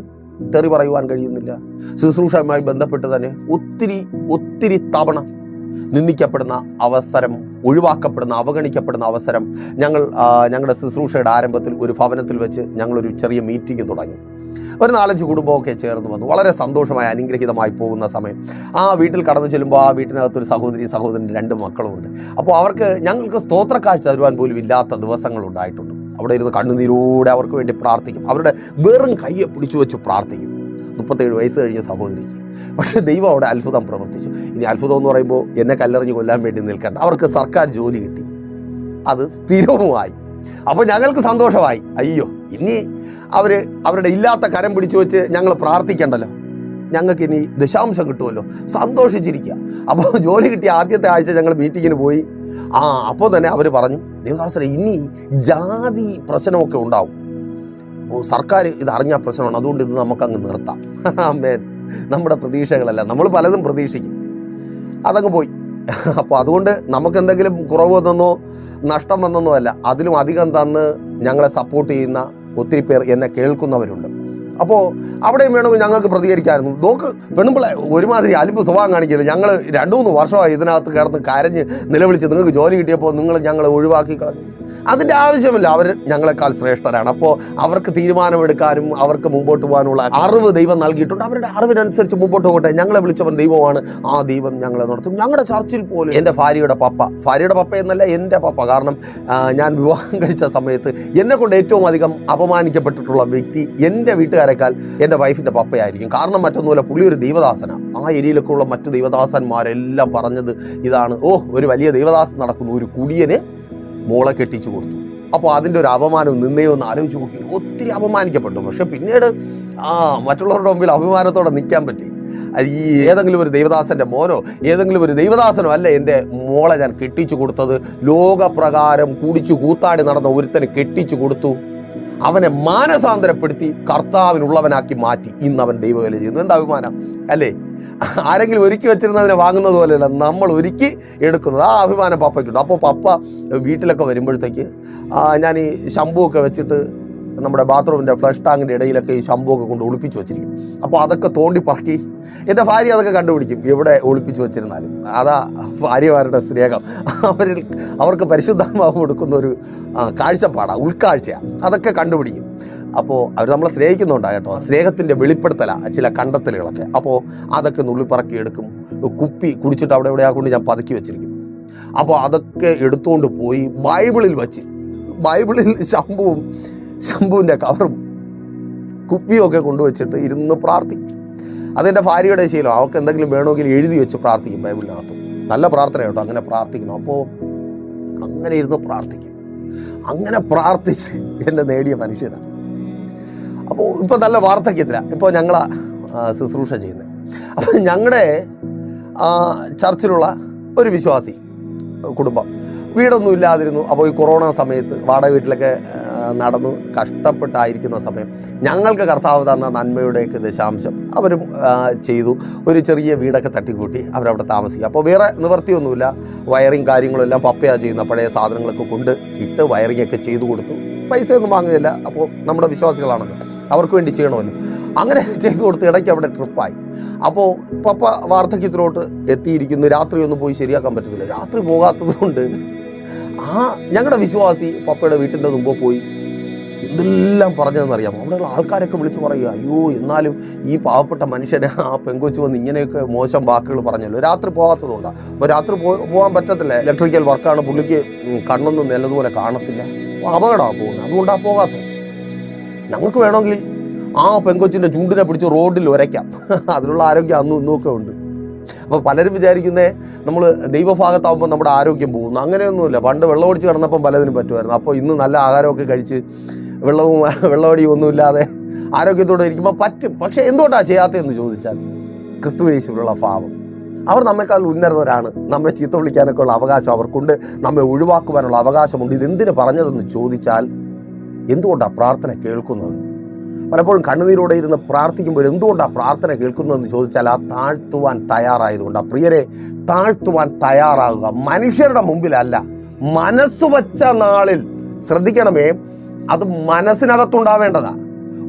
തെറി പറയുവാൻ കഴിയുന്നില്ല. ശുശ്രൂഷയുമായി ബന്ധപ്പെട്ട് തന്നെ ഒത്തിരി ഒത്തിരി തവണ നിന്ദിക്കപ്പെടുന്ന അവസരം ഒഴിവാക്കപ്പെടുന്ന അവഗണിക്കപ്പെടുന്ന അവസരം ഞങ്ങൾ ഞങ്ങളുടെ ശുശ്രൂഷയുടെ ആരംഭത്തിൽ ഒരു ഭവനത്തിൽ വെച്ച് ഞങ്ങളൊരു ചെറിയ മീറ്റിംഗ് തുടങ്ങി. ഒരു നാലഞ്ച് കുടുംബമൊക്കെ ചേർന്ന് വന്നു. വളരെ സന്തോഷമായി അനുഗ്രഹീതമായി പോകുന്ന സമയം. ആ വീട്ടിൽ കടന്നു ചെല്ലുമ്പോൾ ആ വീട്ടിനകത്തൊരു സഹോദരി സഹോദരൻ രണ്ട് മക്കളുമുണ്ട്. അപ്പോൾ അവർക്ക് ഞങ്ങൾക്ക് സ്തോത്ര കാഴ്ച തരുവാൻ പോലും ഇല്ലാത്ത ദിവസങ്ങളുണ്ടായിട്ടുണ്ട്. അവിടെ ഇരുന്ന് കണ്ണുനീരോടെ അവർക്ക് വേണ്ടി പ്രാർത്ഥിക്കും. അവരുടെ വെറും കയ്യെ പിടിച്ചു വെച്ച് പ്രാർത്ഥിക്കും. മുപ്പത്തേഴ് വയസ്സ് കഴിഞ്ഞ സഹോദരിക്ക്. പക്ഷേ ദൈവം അവിടെ അത്ഭുതം പ്രവർത്തിച്ചു. ഇനി അത്ഭുതം എന്ന് പറയുമ്പോൾ എന്നെ കല്ലെറിഞ്ഞ് കൊല്ലാൻ വേണ്ടി നിൽക്കണ്ട. അവർക്ക് സർക്കാർ ജോലി കിട്ടി. അത് സ്ഥിരവുമായി. അപ്പോൾ ഞങ്ങൾക്ക് സന്തോഷമായി. അയ്യോ. ഇനി അവർ അവരുടെ ഇല്ലാത്ത കരം പിടിച്ചു വെച്ച് ഞങ്ങൾ പ്രാർത്ഥിക്കണ്ടല്ലോ? ഞങ്ങൾക്ക് ഇനി ദശാംശം കിട്ടുമല്ലോ? സന്തോഷിച്ചിരിക്കുക. അപ്പോൾ ജോലി കിട്ടിയ ആദ്യത്തെ ആഴ്ച ഞങ്ങൾ മീറ്റിങ്ങിന് പോയി. ആ അപ്പോൾ തന്നെ അവർ പറഞ്ഞു ദേവദാസരെ ഇനി ജാതി പ്രശ്നമൊക്കെ ഉണ്ടാവും. ഓ സർക്കാർ ഇത് അറിഞ്ഞ പ്രശ്നമാണ്. അതുകൊണ്ട് ഇത് നമുക്കങ്ങ് നിർത്താം. [laughs] ആമേൻ നമ്മുടെ പ്രതീക്ഷകളല്ല. നമ്മൾ പലതും പ്രതീക്ഷിക്കും. അതങ്ങ് പോയി. അപ്പോൾ അതുകൊണ്ട് നമുക്ക് എന്തെങ്കിലും കുറവ് വന്നെന്നോ നഷ്ടം വന്നെന്നോ അല്ല അതിലും അധികം തന്ന് ഞങ്ങളെ സപ്പോർട്ട് ചെയ്യുന്ന ഒത്തിരി പേർ എന്നെ കേൾക്കുന്നവരുണ്ട്. അപ്പോൾ അവിടെയും വേണമെങ്കിൽ ഞങ്ങൾക്ക് പ്രതികരിക്കാമായിരുന്നു. നോക്ക് പെണ്ണുമ്പിളെ ഒരുമാതിരി അലിമ്പ് സ്വഭാവം കാണിക്കില്ല. ഞങ്ങൾ രണ്ടു മൂന്ന് വർഷമായി ഇതിനകത്ത് കിടന്ന് കരഞ്ഞ് നിലവിളിച്ച് നിങ്ങൾക്ക് ജോലി കിട്ടിയപ്പോൾ നിങ്ങൾ ഞങ്ങളെ ഒഴിവാക്കി കളഞ്ഞു അതിന്റെ ആവശ്യമില്ല. അവർ ഞങ്ങളെക്കാൾ ശ്രേഷ്ഠരാണ്. അപ്പോൾ അവർക്ക് തീരുമാനമെടുക്കാനും അവർക്ക് മുമ്പോട്ട് പോകാനുള്ള അറിവ് ദൈവം നൽകിയിട്ടുണ്ട്. അവരുടെ അറിവിനനുസരിച്ച് മുമ്പോട്ട് പോകട്ടെ. ഞങ്ങളെ വിളിച്ചവൻ ദൈവമാണ്. ആ ദൈവം ഞങ്ങളെ നടത്തും. ഞങ്ങളുടെ ചർച്ചിൽ പോലും എന്റെ ഭാര്യയുടെ പപ്പ ഭാര്യയുടെ പപ്പ എന്നല്ല എന്റെ പപ്പ. കാരണം ഞാൻ വിവാഹം കഴിച്ച സമയത്ത് എന്നെ കൊണ്ട് ഏറ്റവും അധികം അപമാനിക്കപ്പെട്ടിട്ടുള്ള വ്യക്തി എന്റെ വീട്ടുകാരെക്കാൾ എന്റെ വൈഫിന്റെ പപ്പയായിരിക്കും. കാരണം മറ്റൊന്നുമല്ല പുള്ളി ഒരു ദൈവദാസനാണ് ആ ഏരിയയിലൊക്കെ ഉള്ള മറ്റു ദൈവദാസന്മാരെല്ലാം പറഞ്ഞത് ഇതാണ്. ഓ ഒരു വലിയ ദൈവദാസൻ നടക്കുന്നു. ഒരു കുടിയന് മോളെ കെട്ടിച്ചു കൊടുത്തു. അപ്പോൾ അതിന്റെ ഒരു അപമാനം നിന്നേ ഒന്ന് ആലോചിച്ച് നോക്കി. ഒത്തിരി അപമാനിക്കപ്പെട്ടു. പക്ഷെ പിന്നീട് ആ മറ്റുള്ളവരുടെ മുമ്പിൽ അഭിമാനത്തോടെ നിൽക്കാൻ പറ്റി. ഈ ഏതെങ്കിലും ഒരു ദൈവദാസന്റെ മോനോ ഏതെങ്കിലും ഒരു ദൈവദാസനോ അല്ല എന്റെ മോളെ ഞാൻ കെട്ടിച്ചു കൊടുത്തത്? ലോകപ്രകാരം കുടിച്ചു കൂത്താടി നടന്ന ഒരുത്തന് കെട്ടിച്ചു കൊടുത്തു. അവനെ മാനസാന്തരപ്പെടുത്തി കർത്താവിനുള്ളവനാക്കി മാറ്റി. ഇന്ന് അവൻ ദൈവവേല ചെയ്യുന്നു. എന്താ അഭിമാനം? അല്ലേ? ആരെങ്കിലും ഒരുക്കി വെച്ചിരുന്നതിനെ വാങ്ങുന്നത് പോലെയല്ല നമ്മൾ ഒരുക്കി എടുക്കുന്നത്. ആ അഭിമാനം പപ്പയ്ക്കുണ്ട്. അപ്പോൾ പപ്പ വീട്ടിലൊക്കെ വരുമ്പോഴത്തേക്ക് ഞാൻ ഈ ശംഭുവൊക്കെ വെച്ചിട്ട് നമ്മുടെ ബാത്റൂമിന്റെ ഫ്ലഷ് ടാങ്കിന്റെ ഇടയിലൊക്കെ ഈ ശംഭു ഒക്കെ കൊണ്ട് ഒളിപ്പിച്ച് വെച്ചിരിക്കും. അപ്പോൾ അതൊക്കെ തോണ്ടി പറക്കി. എന്റെ ഭാര്യ അതൊക്കെ കണ്ടുപിടിക്കും. എവിടെ ഒളിപ്പിച്ച് വെച്ചിരുന്നാലും. അതാ ഭാര്യമാരുടെ സ്നേഹം. അവരിൽ അവർക്ക് പരിശുദ്ധാത്മാവ് കൊടുക്കുന്ന ഒരു കാഴ്ചപ്പാടാണ് ഉൾക്കാഴ്ചയാണ് അതൊക്കെ കണ്ടുപിടിക്കും. അപ്പോൾ അവർ നമ്മളെ സ്നേഹിക്കുന്നുണ്ടാണ് കേട്ടോ. സ്നേഹത്തിന്റെ വെളിപ്പെടുത്തലാണ് ചില കണ്ടെത്തലുകളൊക്കെ. അപ്പോൾ അതൊക്കെ നുള്ളിപ്പറക്കി എടുക്കും. കുപ്പി കുടിച്ചിട്ട് അവിടെ എവിടെയാ കൊണ്ട് ഞാൻ പതുക്കി വെച്ചിരിക്കും. അപ്പോൾ അതൊക്കെ എടുത്തുകൊണ്ട് പോയി ബൈബിളിൽ വച്ച്. ബൈബിളിൽ ശംഭുവും ശംഭുവിന്റെ കവറും കുപ്പിയും ഒക്കെ കൊണ്ടുവച്ചിട്ട് ഇരുന്ന് പ്രാർത്ഥിക്കും അതെന്റെ ഭാര്യയുടെ ശീലം. അവൾക്ക് എന്തെങ്കിലും വേണമെങ്കിൽ എഴുതി വെച്ച് പ്രാർത്ഥിക്കും ബൈബിളിനകത്ത്. നല്ല പ്രാർത്ഥന കേട്ടോ അങ്ങനെ പ്രാർത്ഥിക്കണം. അപ്പോൾ അങ്ങനെ ഇരുന്ന് പ്രാർത്ഥിക്കും. അങ്ങനെ പ്രാർത്ഥിച്ച് എന്നെ നേടിയ മനുഷ്യനാണ് അപ്പോൾ ഇപ്പോൾ നല്ല വാർദ്ധക്യത്തില. ഇപ്പോൾ ഞങ്ങൾ ശുശ്രൂഷ ചെയ്യുന്നത് അപ്പോൾ ഞങ്ങളുടെ ചർച്ചിലുള്ള ഒരു വിശ്വാസി കുടുംബം. വീടൊന്നും ഇല്ലാതിരുന്നു. അപ്പോൾ ഈ കൊറോണ സമയത്ത് വാടക വീട്ടിലൊക്കെ നടന്ന് കഷ്ടപ്പെട്ടായിരിക്കുന്ന സമയം. ഞങ്ങൾക്ക് കർത്താവ് തന്ന നന്മയുടെയൊക്കെ ദശാംശം അവരും ചെയ്തു. ഒരു ചെറിയ വീടൊക്കെ തട്ടിക്കൂട്ടി അവരവിടെ താമസിക്കുക അപ്പോൾ വേറെ നിവൃത്തിയൊന്നുമില്ല. വയറിങ് കാര്യങ്ങളെല്ലാം പപ്പയാ ചെയ്യുന്ന പഴയ സാധനങ്ങളൊക്കെ കൊണ്ട് ഇട്ട് വയറിംഗ് ഒക്കെ ചെയ്തു കൊടുത്തു. പൈസയൊന്നും വാങ്ങുകയില്ല. അപ്പോൾ നമ്മുടെ വിശ്വാസികളാണല്ലോ. അവർക്ക് വേണ്ടി ചെയ്യണമല്ലോ. അങ്ങനെ ചെയ്തു കൊടുത്ത് ഇടയ്ക്ക് അവിടെ ട്രിപ്പായി. അപ്പോൾ പപ്പ വാർദ്ധക്യത്തിലോട്ട് എത്തിയിരിക്കുന്നു. രാത്രി ഒന്നും പോയി ശരിയാക്കാൻ പറ്റത്തില്ല. രാത്രി പോകാത്തത് കൊണ്ട് ആ ഞങ്ങളുടെ വിശ്വാസി പപ്പയുടെ വീട്ടിന്റെ മുമ്പ് പോയി എന്തെല്ലാം പറഞ്ഞതെന്നറിയാമോ? അവിടെയുള്ള ആൾക്കാരൊക്കെ വിളിച്ചു പറയുക അയ്യോ എന്നാലും ഈ പാവപ്പെട്ട മനുഷ്യനെ ആ പെങ്കൊച്ചു വന്ന് ഇങ്ങനെയൊക്കെ മോശം വാക്കുകൾ പറഞ്ഞല്ലോ. രാത്രി പോകാത്തതുകൊണ്ടാണ് അപ്പോൾ രാത്രി പോകാൻ പറ്റത്തില്ല. ഇലക്ട്രിക്കൽ വർക്കാണ് പുള്ളിക്ക് കണ്ണൊന്നും നല്ലതുപോലെ കാണത്തില്ല. അപ്പോൾ അപകടമാണ് പോകുന്നത്. അതുകൊണ്ടാണ് പോകാത്തത്. ഞങ്ങൾക്ക് വേണമെങ്കിൽ ആ പെങ്കൊച്ചിന്റെ ചൂണ്ടിനെ പിടിച്ച് റോഡിൽ ഉരയ്ക്കാം അതിനുള്ള ആരോഗ്യം അന്നും ഇന്നും ഒക്കെ ഉണ്ട്. അപ്പോൾ പലരും വിചാരിക്കുന്നേ നമ്മൾ ദൈവഭാഗത്താവുമ്പോൾ നമ്മുടെ ആരോഗ്യം പോകുന്നു. അങ്ങനെയൊന്നുമില്ല. പണ്ട് വെള്ളം ഒടിച്ച് കിടന്നപ്പം പലതിനും പറ്റുമായിരുന്നു. അപ്പോൾ ഇന്ന് നല്ല ആഹാരമൊക്കെ കഴിച്ച് വെള്ളവും വെള്ളമടിയും ഒന്നുമില്ലാതെ ആരോഗ്യത്തോടെ ഇരിക്കുമ്പോൾ പറ്റും. പക്ഷേ എന്തുകൊണ്ടാണ് ചെയ്യാത്തതെന്ന് ചോദിച്ചാൽ ക്രിസ്തു യേശുവിലുള്ള ഭാവം അവർ നമ്മെക്കാൾ ഉന്നതരാണ്. നമ്മെ ചീത്ത വിളിക്കാനൊക്കെ ഉള്ള അവകാശം അവർക്കുണ്ട്. നമ്മെ ഒഴിവാക്കുവാനുള്ള അവകാശമുണ്ട്. ഇതെന്തിനു പറഞ്ഞതെന്ന് ചോദിച്ചാൽ എന്തുകൊണ്ടാണ് പ്രാർത്ഥന കേൾക്കുന്നത്? പലപ്പോഴും കണ്ണുനീരോടെ ഇരുന്ന് പ്രാർത്ഥിക്കുമ്പോൾ എന്തുകൊണ്ടാണ് പ്രാർത്ഥന കേൾക്കുന്നതെന്ന് ചോദിച്ചാൽ ആ താഴ്ത്തുവാൻ തയ്യാറായതുകൊണ്ടാണ് പ്രിയരെ താഴ്ത്തുവാൻ തയ്യാറാകുക മനുഷ്യരുടെ മുമ്പിലല്ല. മനസ്സ് വച്ച നാളിൽ ശ്രദ്ധിക്കണമേ അത് മനസ്സിനകത്തുണ്ടാവേണ്ടതാ.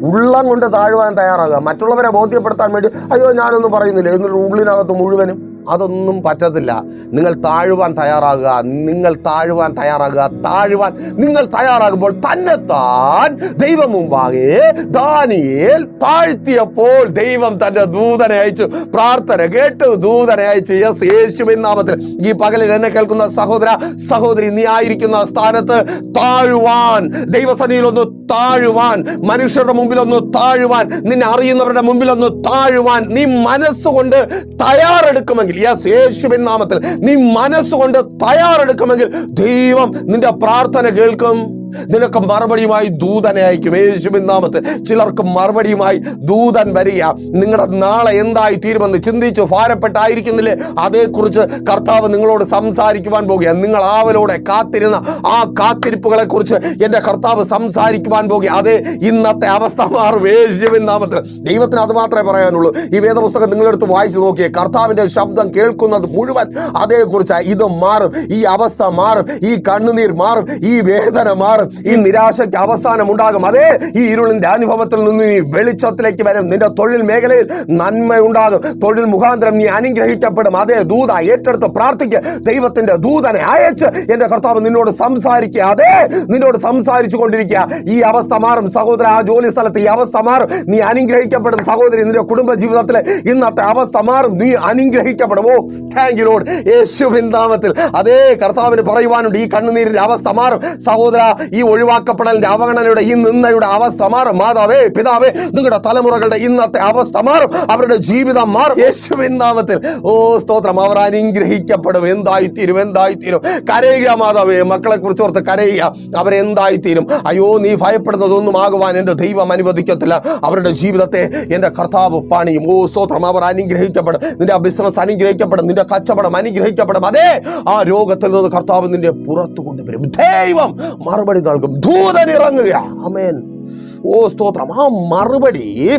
ഉള്ളം കൊണ്ട് താഴുവാൻ തയ്യാറാകുക. മറ്റുള്ളവരെ ബോധ്യപ്പെടുത്താൻ വേണ്ടി അയ്യോ ഞാനൊന്നും പറയുന്നില്ല. എന്നുള്ള ഉള്ളിനകത്ത് മുഴുവനും അതൊന്നും പറ്റത്തില്ല. നിങ്ങൾ താഴുവാൻ തയ്യാറാകുക. നിങ്ങൾ താഴുവാൻ തയ്യാറാകുക. താഴുവാൻ നിങ്ങൾ തയ്യാറാകുമ്പോൾ തന്നെത്താൻ താൻ ദൈവം മുമ്പാകെ ദാനിയേൽ താഴ്ത്തിയപ്പോൾ ദൈവം തന്റെ ദൂതനെ അയച്ചു. പ്രാർത്ഥന കേട്ടു. ദൂതനെ അയച്ചു. യെസ് യേശുവിൻ നാമത്തിൽ. ഈ പകലിൽ എന്നെ കേൾക്കുന്ന സഹോദര സഹോദരി നീ ആയിരിക്കുന്ന സ്ഥാനത്ത് താഴുവാൻ. ദൈവസനിയിൽ ഒന്ന് താഴുവാൻ. മനുഷ്യരുടെ മുമ്പിൽ ഒന്ന് താഴുവാൻ. നിന്നെ അറിയുന്നവരുടെ മുമ്പിൽ ഒന്ന് താഴുവാൻ. നീ മനസ്സുകൊണ്ട് തയ്യാറെടുക്കുമെങ്കിൽ യെസ് യേശുവിൻ നാമത്തിൽ നീ മനസ്സുകൊണ്ട് തയ്യാറെടുക്കുമെങ്കിൽ ദൈവം നിന്റെ പ്രാർത്ഥന കേൾക്കും. നിനക്ക് മറുപടിയുമായി ദൂതനെ അയക്കും. യേശുവിൻ നാമത്തിൽ ചിലർക്ക് മറുപടിയുമായി ദൂതൻ വരിക. നിങ്ങളുടെ നാളെ എന്തായി തീരുമെന്ന് ചിന്തിച്ചു ഭാരപ്പെട്ടായിരിക്കുന്നില്ലേ? അതേക്കുറിച്ച് കർത്താവ് നിങ്ങളോട് സംസാരിക്കുവാൻ പോകുക. നിങ്ങൾ ആവലോടെ കാത്തിരുന്ന ആ കാത്തിരിപ്പുകളെ കുറിച്ച് എന്റെ കർത്താവ് സംസാരിക്കുവാൻ പോകുക. അതേ ഇന്നത്തെ അവസ്ഥ മാറും. യേശുവിൻ നാമത്തിൽ. ദൈവത്തിന് അത് മാത്രമേ പറയാനുള്ളൂ. ഈ വേദപുസ്തകം നിങ്ങളെടുത്ത് വായിച്ചു നോക്കിയേ. കർത്താവിന്റെ ശബ്ദം കേൾക്കുന്നത് മുഴുവൻ അതേക്കുറിച്ച്. ഇത് മാറും. ഈ അവസ്ഥ മാറും. ഈ കണ്ണുനീർ മാറും. ഈ വേദന മാറും. ഈ നിരാശയ്ക്ക് അവസാനം ഉണ്ടാകും അതെ ഈ ഇരുളിന്റെ അനുഭവത്തിൽ നിന്ന് നീ വെളിച്ചത്തിലേക്ക് വരും. നിന്റെ തൊഴിൽ മേഖലയിൽ നന്മ ഉണ്ടാകും തൊഴിൽ മുഖാന്തരം നീ അനുഗ്രഹിക്കപ്പെടും. അതേ ദൂത ഏറ്റെടുത്ത് പ്രാർത്ഥിക്കുക ദൈവത്തിന്റെ ദൂതനെ അയച്ച് എന്റെ കർത്താവ് നിന്നോട് സംസാരിക്കുക. അതെ നിന്നോട് സംസാരിച്ചു കൊണ്ടിരിക്കുക. ഈ അവസ്ഥ മാറും. സഹോദര ആ ജോലി സ്ഥലത്ത് ഈ അവസ്ഥ മാറും. നീ അനുഗ്രഹിക്കപ്പെടും. സഹോദരി നിന്റെ കുടുംബ ജീവിതത്തിലെ ഇന്നത്തെ അവസ്ഥ മാറും. നീ അനുഗ്രഹിക്കപ്പെടും. ഓ താങ്ക് യു ലോഡ് യേശുവിൻ നാമത്തിൽ. അതേ കർത്താവിന് പറയുവാനുണ്ട്. ഈ കണ്ണുനീരിന്റെ അവസ്ഥ മാറും. സഹോദര ഈ ഒഴിവാക്കപ്പെടലിന്റെ അവഗണനയുടെ ഈ നിന്നയുടെ അവസ്ഥ മാറും. മാതാവേ പിതാവേ നിങ്ങളുടെ തലമുറകളുടെ ഇന്നത്തെ അവസ്ഥ മാറും. അവരുടെ ജീവിതം മാറും. യേശുവിൻ നാമത്തിൽ. ഓ സ്തോത്രം. അവർ അനുഗ്രഹിക്കപ്പെടും. എന്തായിത്തീരും എന്തായിത്തീരും. കരയുക മാതാവേ മക്കളെ കുറിച്ച് ഓർത്ത് കരയുക. അവരെന്തായിത്തീരും അയ്യോ നീ ഭയപ്പെടുന്നതൊന്നും ആകുവാൻ എന്റെ ദൈവം അനുവദിക്കത്തില്ല. അവരുടെ ജീവിതത്തെ എന്റെ കർത്താവ് പാണിയും. ഓ സ്തോത്രം. അവർ അനുഗ്രഹിക്കപ്പെടും. നിന്റെ ബിസിനസ് അനുഗ്രഹിക്കപ്പെടും. നിന്റെ കച്ചവടം അനുഗ്രഹിക്കപ്പെടും. അതേ ആ രോഗത്തിൽ നിന്ന് കർത്താവ് നിന്റെ പുറത്തു കൊണ്ടുവരും ദൈവം മറുപടി നൽകും. ദൂതൻ ഇറങ്ങുക. അമേൻ ഓ സ്തോത്രം. ആ മറുപടി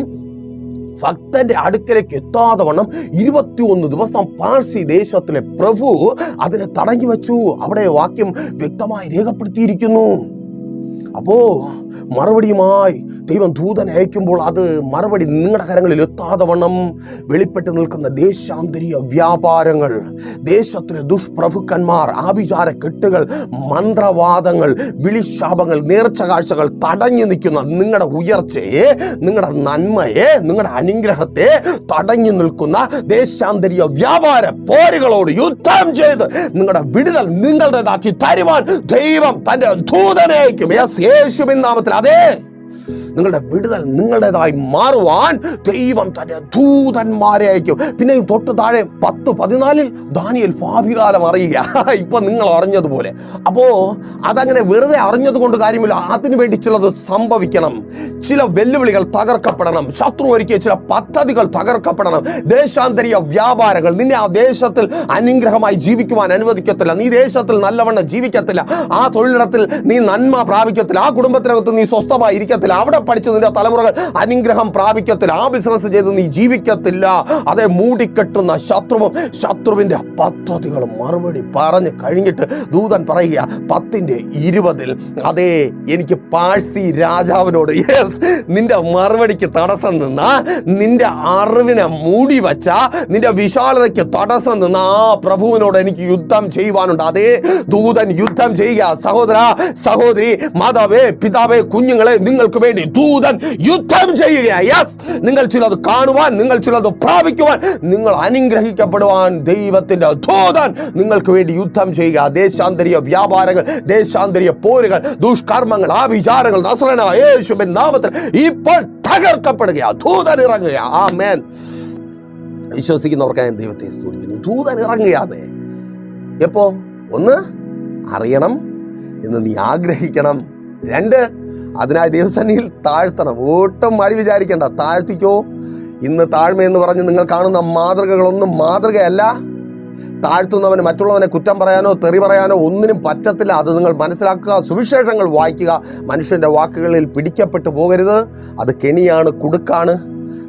ഭക്തന്റെ അടുക്കലേക്ക് എത്താതെ വണ്ണം ഇരുപത്തിയൊന്ന് ദിവസം പാഴ്സി ദേശത്തിലെ പ്രഭു അതിനെ തടഞ്ഞു വെച്ചു. അവിടെ വാക്യം വ്യക്തമായി രേഖപ്പെടുത്തിയിരിക്കുന്നു. അപ്പോ മറുപടിയുമായി ദൈവം ദൂതനെ അയക്കുമ്പോൾ അത് മറുപടി നിങ്ങളുടെ കരങ്ങളിൽ എത്താതെ വണ്ണം വെളിപ്പെട്ട് നിൽക്കുന്ന ദേശാന്തരീയ വ്യാപാരങ്ങൾ ദേശത്തിലെ ദുഷ്പ്രഭുക്കന്മാർ ആഭിചാര കെട്ടുകൾ മന്ത്രവാദങ്ങൾ വിളിശാപങ്ങൾ നേർച്ച കാഴ്ചകൾ തടഞ്ഞു നിൽക്കുന്ന നിങ്ങളുടെ ഉയർച്ചയെ നിങ്ങളുടെ നന്മയെ നിങ്ങളുടെ അനുഗ്രഹത്തെ തടഞ്ഞു നിൽക്കുന്ന ദേശാന്തരീയ വ്യാപാര പോരുകളോട് യുദ്ധം ചെയ്ത് നിങ്ങളുടെ വിടുതൽ നിങ്ങളുടേതാക്കി തരുവാൻ ദൈവം തന്റെ ദൂതനെ അയക്കും. യെസ് യേശുവിൻ നാമത്തിൽ. അതേ നിങ്ങളുടെ വിടുതൽ നിങ്ങളുടേതായി മാറുവാൻ ദൈവം തന്റെ ദൂതന്മാരെ അയക്കും. പിന്നെ തൊട്ട് താഴെ പത്ത് പതിനാലിൽ ദാനിയൽ ഭാവികാലം അറിയുക. [laughs] ഇപ്പൊ നിങ്ങൾ അറിഞ്ഞതുപോലെ. അപ്പോ അതങ്ങനെ വെറുതെ അറിഞ്ഞത് കൊണ്ട് കാര്യമില്ല. അതിനു വേണ്ടി ചിലത് സംഭവിക്കണം. ചില വെല്ലുവിളികൾ തകർക്കപ്പെടണം. ശത്രു ഒരുക്കിയ ചില പദ്ധതികൾ തകർക്കപ്പെടണം. ദേശാന്തരീയ വ്യാപാരങ്ങൾ. നിന്നെ ആ ദേശത്തിൽ അനുഗ്രഹമായി ജീവിക്കുവാൻ അനുവദിക്കത്തില്ല. നീ ദേശത്തിൽ നല്ലവണ്ണം ജീവിക്കത്തില്ല. ആ തൊഴിലിടത്തിൽ നീ നന്മ പ്രാപിക്കത്തില്ല. ആ കുടുംബത്തിനകത്ത് നീ സ്വസ്ഥമായി ഇരിക്കത്തില്ല അവിടെ പഠിച്ച് നിന്റെ തലമുറകൾ അനുഗ്രഹം പ്രാപിക്കത്തില്ല. ആ ബിസിനസ് ചെയ്ത് നീ ജീവിക്കത്തില്ല. അതെ മൂടിക്കെട്ടുന്ന ശത്രുവും ശത്രുവിന്റെ പദ്ധതികളും മറുപടി പറഞ്ഞു കഴിഞ്ഞിട്ട് ദൂതൻ പറയുക പത്തിന്റെ ഇരുപതിൽ അതേ എനിക്ക് പാഴ്സി രാജാവിനോട് യെസ് നിന്റെ മറുപടിക്ക് തടസ്സം നിന്ന നിന്റെ അറിവിനെ മൂടി വച്ച നിന്റെ വിശാലതയ്ക്ക് തടസ്സം നിന്ന ആ പ്രഭുവിനോട് എനിക്ക് യുദ്ധം ചെയ്യുവാനുണ്ട്. അതേ ദൂതൻ യുദ്ധം ചെയ്യുക സഹോദര സഹോദരി മാതാവേ പിതാവേ കുഞ്ഞുങ്ങളെ നിങ്ങൾക്ക് വേണ്ടി ദൂതൻ യുദ്ധം ചെയ്യുക യെസ് നിങ്ങൾ ചിലത് കാണുവാൻ നിങ്ങൾ ചിലത് പ്രാപിക്കുവാൻ നിങ്ങൾ അനുഗ്രഹിക്കപ്പെടുവാൻ ദൈവത്തിന്റെ ദൂതൻ നിങ്ങൾക്ക് വേണ്ടി യുദ്ധം ചെയ്യുക. ദേശാന്തരീയ വ്യാപാരങ്ങൾ ദേശാന്തരീയ പോരുകൾ ദുഷ്കർമ്മങ്ങൾ ആഭിചാരങ്ങൾ നസ്രന യേശുവിൻ നാമത്തിൽ ഇപ്പോൾ തകർക്കപ്പെടുക ദൂതൻ ഇറങ്ങുക ആ മേൻ വിശ്വസിക്കുന്നവർക്ക് ഞാൻ ദൈവത്തെ സ്തുതിക്കുന്നു. ദൂതൻ ഇറങ്ങുകയാതെ എപ്പോ? ഒന്ന് അറിയണം. എന്ന് നീ ആഗ്രഹിക്കണം. രണ്ട് അതിനായി ദൈവസന്നിയിൽ താഴ്ത്തണം. ഒട്ടും മടി വിചാരിക്കേണ്ട. താഴ്ത്തിക്കോ. ഇന്ന് താഴ്മയെന്ന് പറഞ്ഞ് നിങ്ങൾ കാണുന്ന മാതൃകകളൊന്നും മാതൃകയല്ല. താഴ്ത്തുന്നവന് മറ്റുള്ളവനെ കുറ്റം പറയാനോ തെറി പറയാനോ ഒന്നിനും പറ്റത്തില്ല. അത് നിങ്ങൾ മനസ്സിലാക്കുക സുവിശേഷങ്ങൾ വായിക്കുക. മനുഷ്യന്റെ വാക്കുകളിൽ പിടിക്കപ്പെട്ടു പോകരുത്. അത് കെണിയാണ് കുടുക്കാണ്.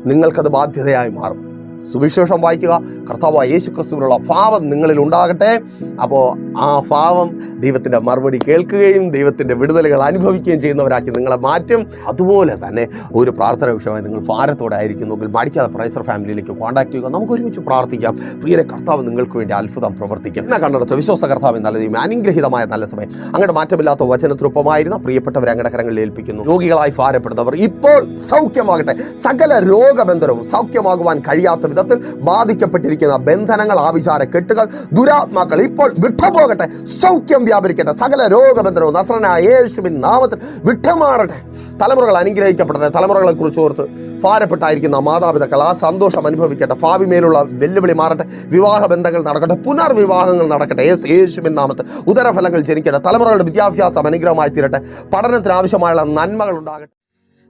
നിങ്ങൾക്കത് ബാധ്യതയായി മാറും. സുവിശേഷം വായിക്കുക. കർത്താവ് യേശു ക്രിസ്തുവിനുള്ള ഭാവം നിങ്ങളിൽ ഉണ്ടാകട്ടെ. അപ്പോൾ ആ ഭാവം ദൈവത്തിന്റെ മറുപടി കേൾക്കുകയും ദൈവത്തിന്റെ വിടുതലുകൾ അനുഭവിക്കുകയും ചെയ്യുന്നവരാക്കി നിങ്ങളെ മാറ്റും. അതുപോലെ തന്നെ ഒരു പ്രാർത്ഥന വിഷയമായി നിങ്ങൾ ഭാരത്തോടെ ആയിരിക്കുന്നുവെങ്കിൽ മടിക്കാതെ പ്രൈസർ ഫാമിലിയിലേക്ക് കോൺടാക്ട് ചെയ്യുക. നമുക്ക് ഒരുമിച്ച് പ്രാർത്ഥിക്കാം. പ്രിയരെ കർത്താവ് നിങ്ങൾക്ക് വേണ്ടി അത്ഭുതം പ്രവർത്തിക്കും. എന്നാൽ കണ്ടെടുത്ത വിശ്വാസ കർത്താവ് നല്ല ദൈവം അനുഗ്രഹീതമായ നല്ല സമയം. അങ്ങയുടെ മാറ്റമില്ലാത്ത വചനത്തിനൊപ്പമായിരുന്ന പ്രിയപ്പെട്ടവരെ അങ്ങയുടെ കരങ്ങളിൽ ഏൽപ്പിക്കുന്നു. രോഗികളായി ഭാരപ്പെടുന്നവർ ഇപ്പോൾ സൗഖ്യമാകട്ടെ. സകല രോഗബന്ധനവും സൗഖ്യമാകുവാൻ കഴിയാത്ത വിധത്തിൽ ബാധിക്കപ്പെട്ടിരിക്കുന്ന ബന്ധനങ്ങൾ ആവിചാര കെട്ടുകൾ ദുരാത്മാക്കൾ ഇപ്പോൾ വിട്ടുപോകട്ടെ സൗഖ്യം വ്യാപരിക്കട്ടെ സകല രോഗബന്ധനവും നസ്രനായ യേശുവിൻ നാമത്തിൽ വിട്ടുമാറട്ടെ. തലമുറകൾ അനുഗ്രഹിക്കപ്പെടട്ടെ തലമുറകളെ കുറിച്ച് ഓർത്ത് ഭാരപ്പെട്ടായിരിക്കുന്ന മാതാപിതാക്കൾ ആ സന്തോഷം അനുഭവിക്കട്ടെ ഭാവി മേലുള്ള വെല്ലുവിളി മാറട്ടെ വിവാഹ ബന്ധങ്ങൾ നടക്കട്ടെ പുനർവിവാഹങ്ങൾ നടക്കട്ടെ യേസ് യേശുവിൻ നാമത്തിൽ ഉദരഫലങ്ങൾ ജനിക്കട്ടെ തലമുറകളുടെ വിദ്യാഭ്യാസം അനുഗ്രഹമായി തീരട്ടെ പഠനത്തിന് ആവശ്യമായുള്ള നന്മകൾ ഉണ്ടാകട്ടെ.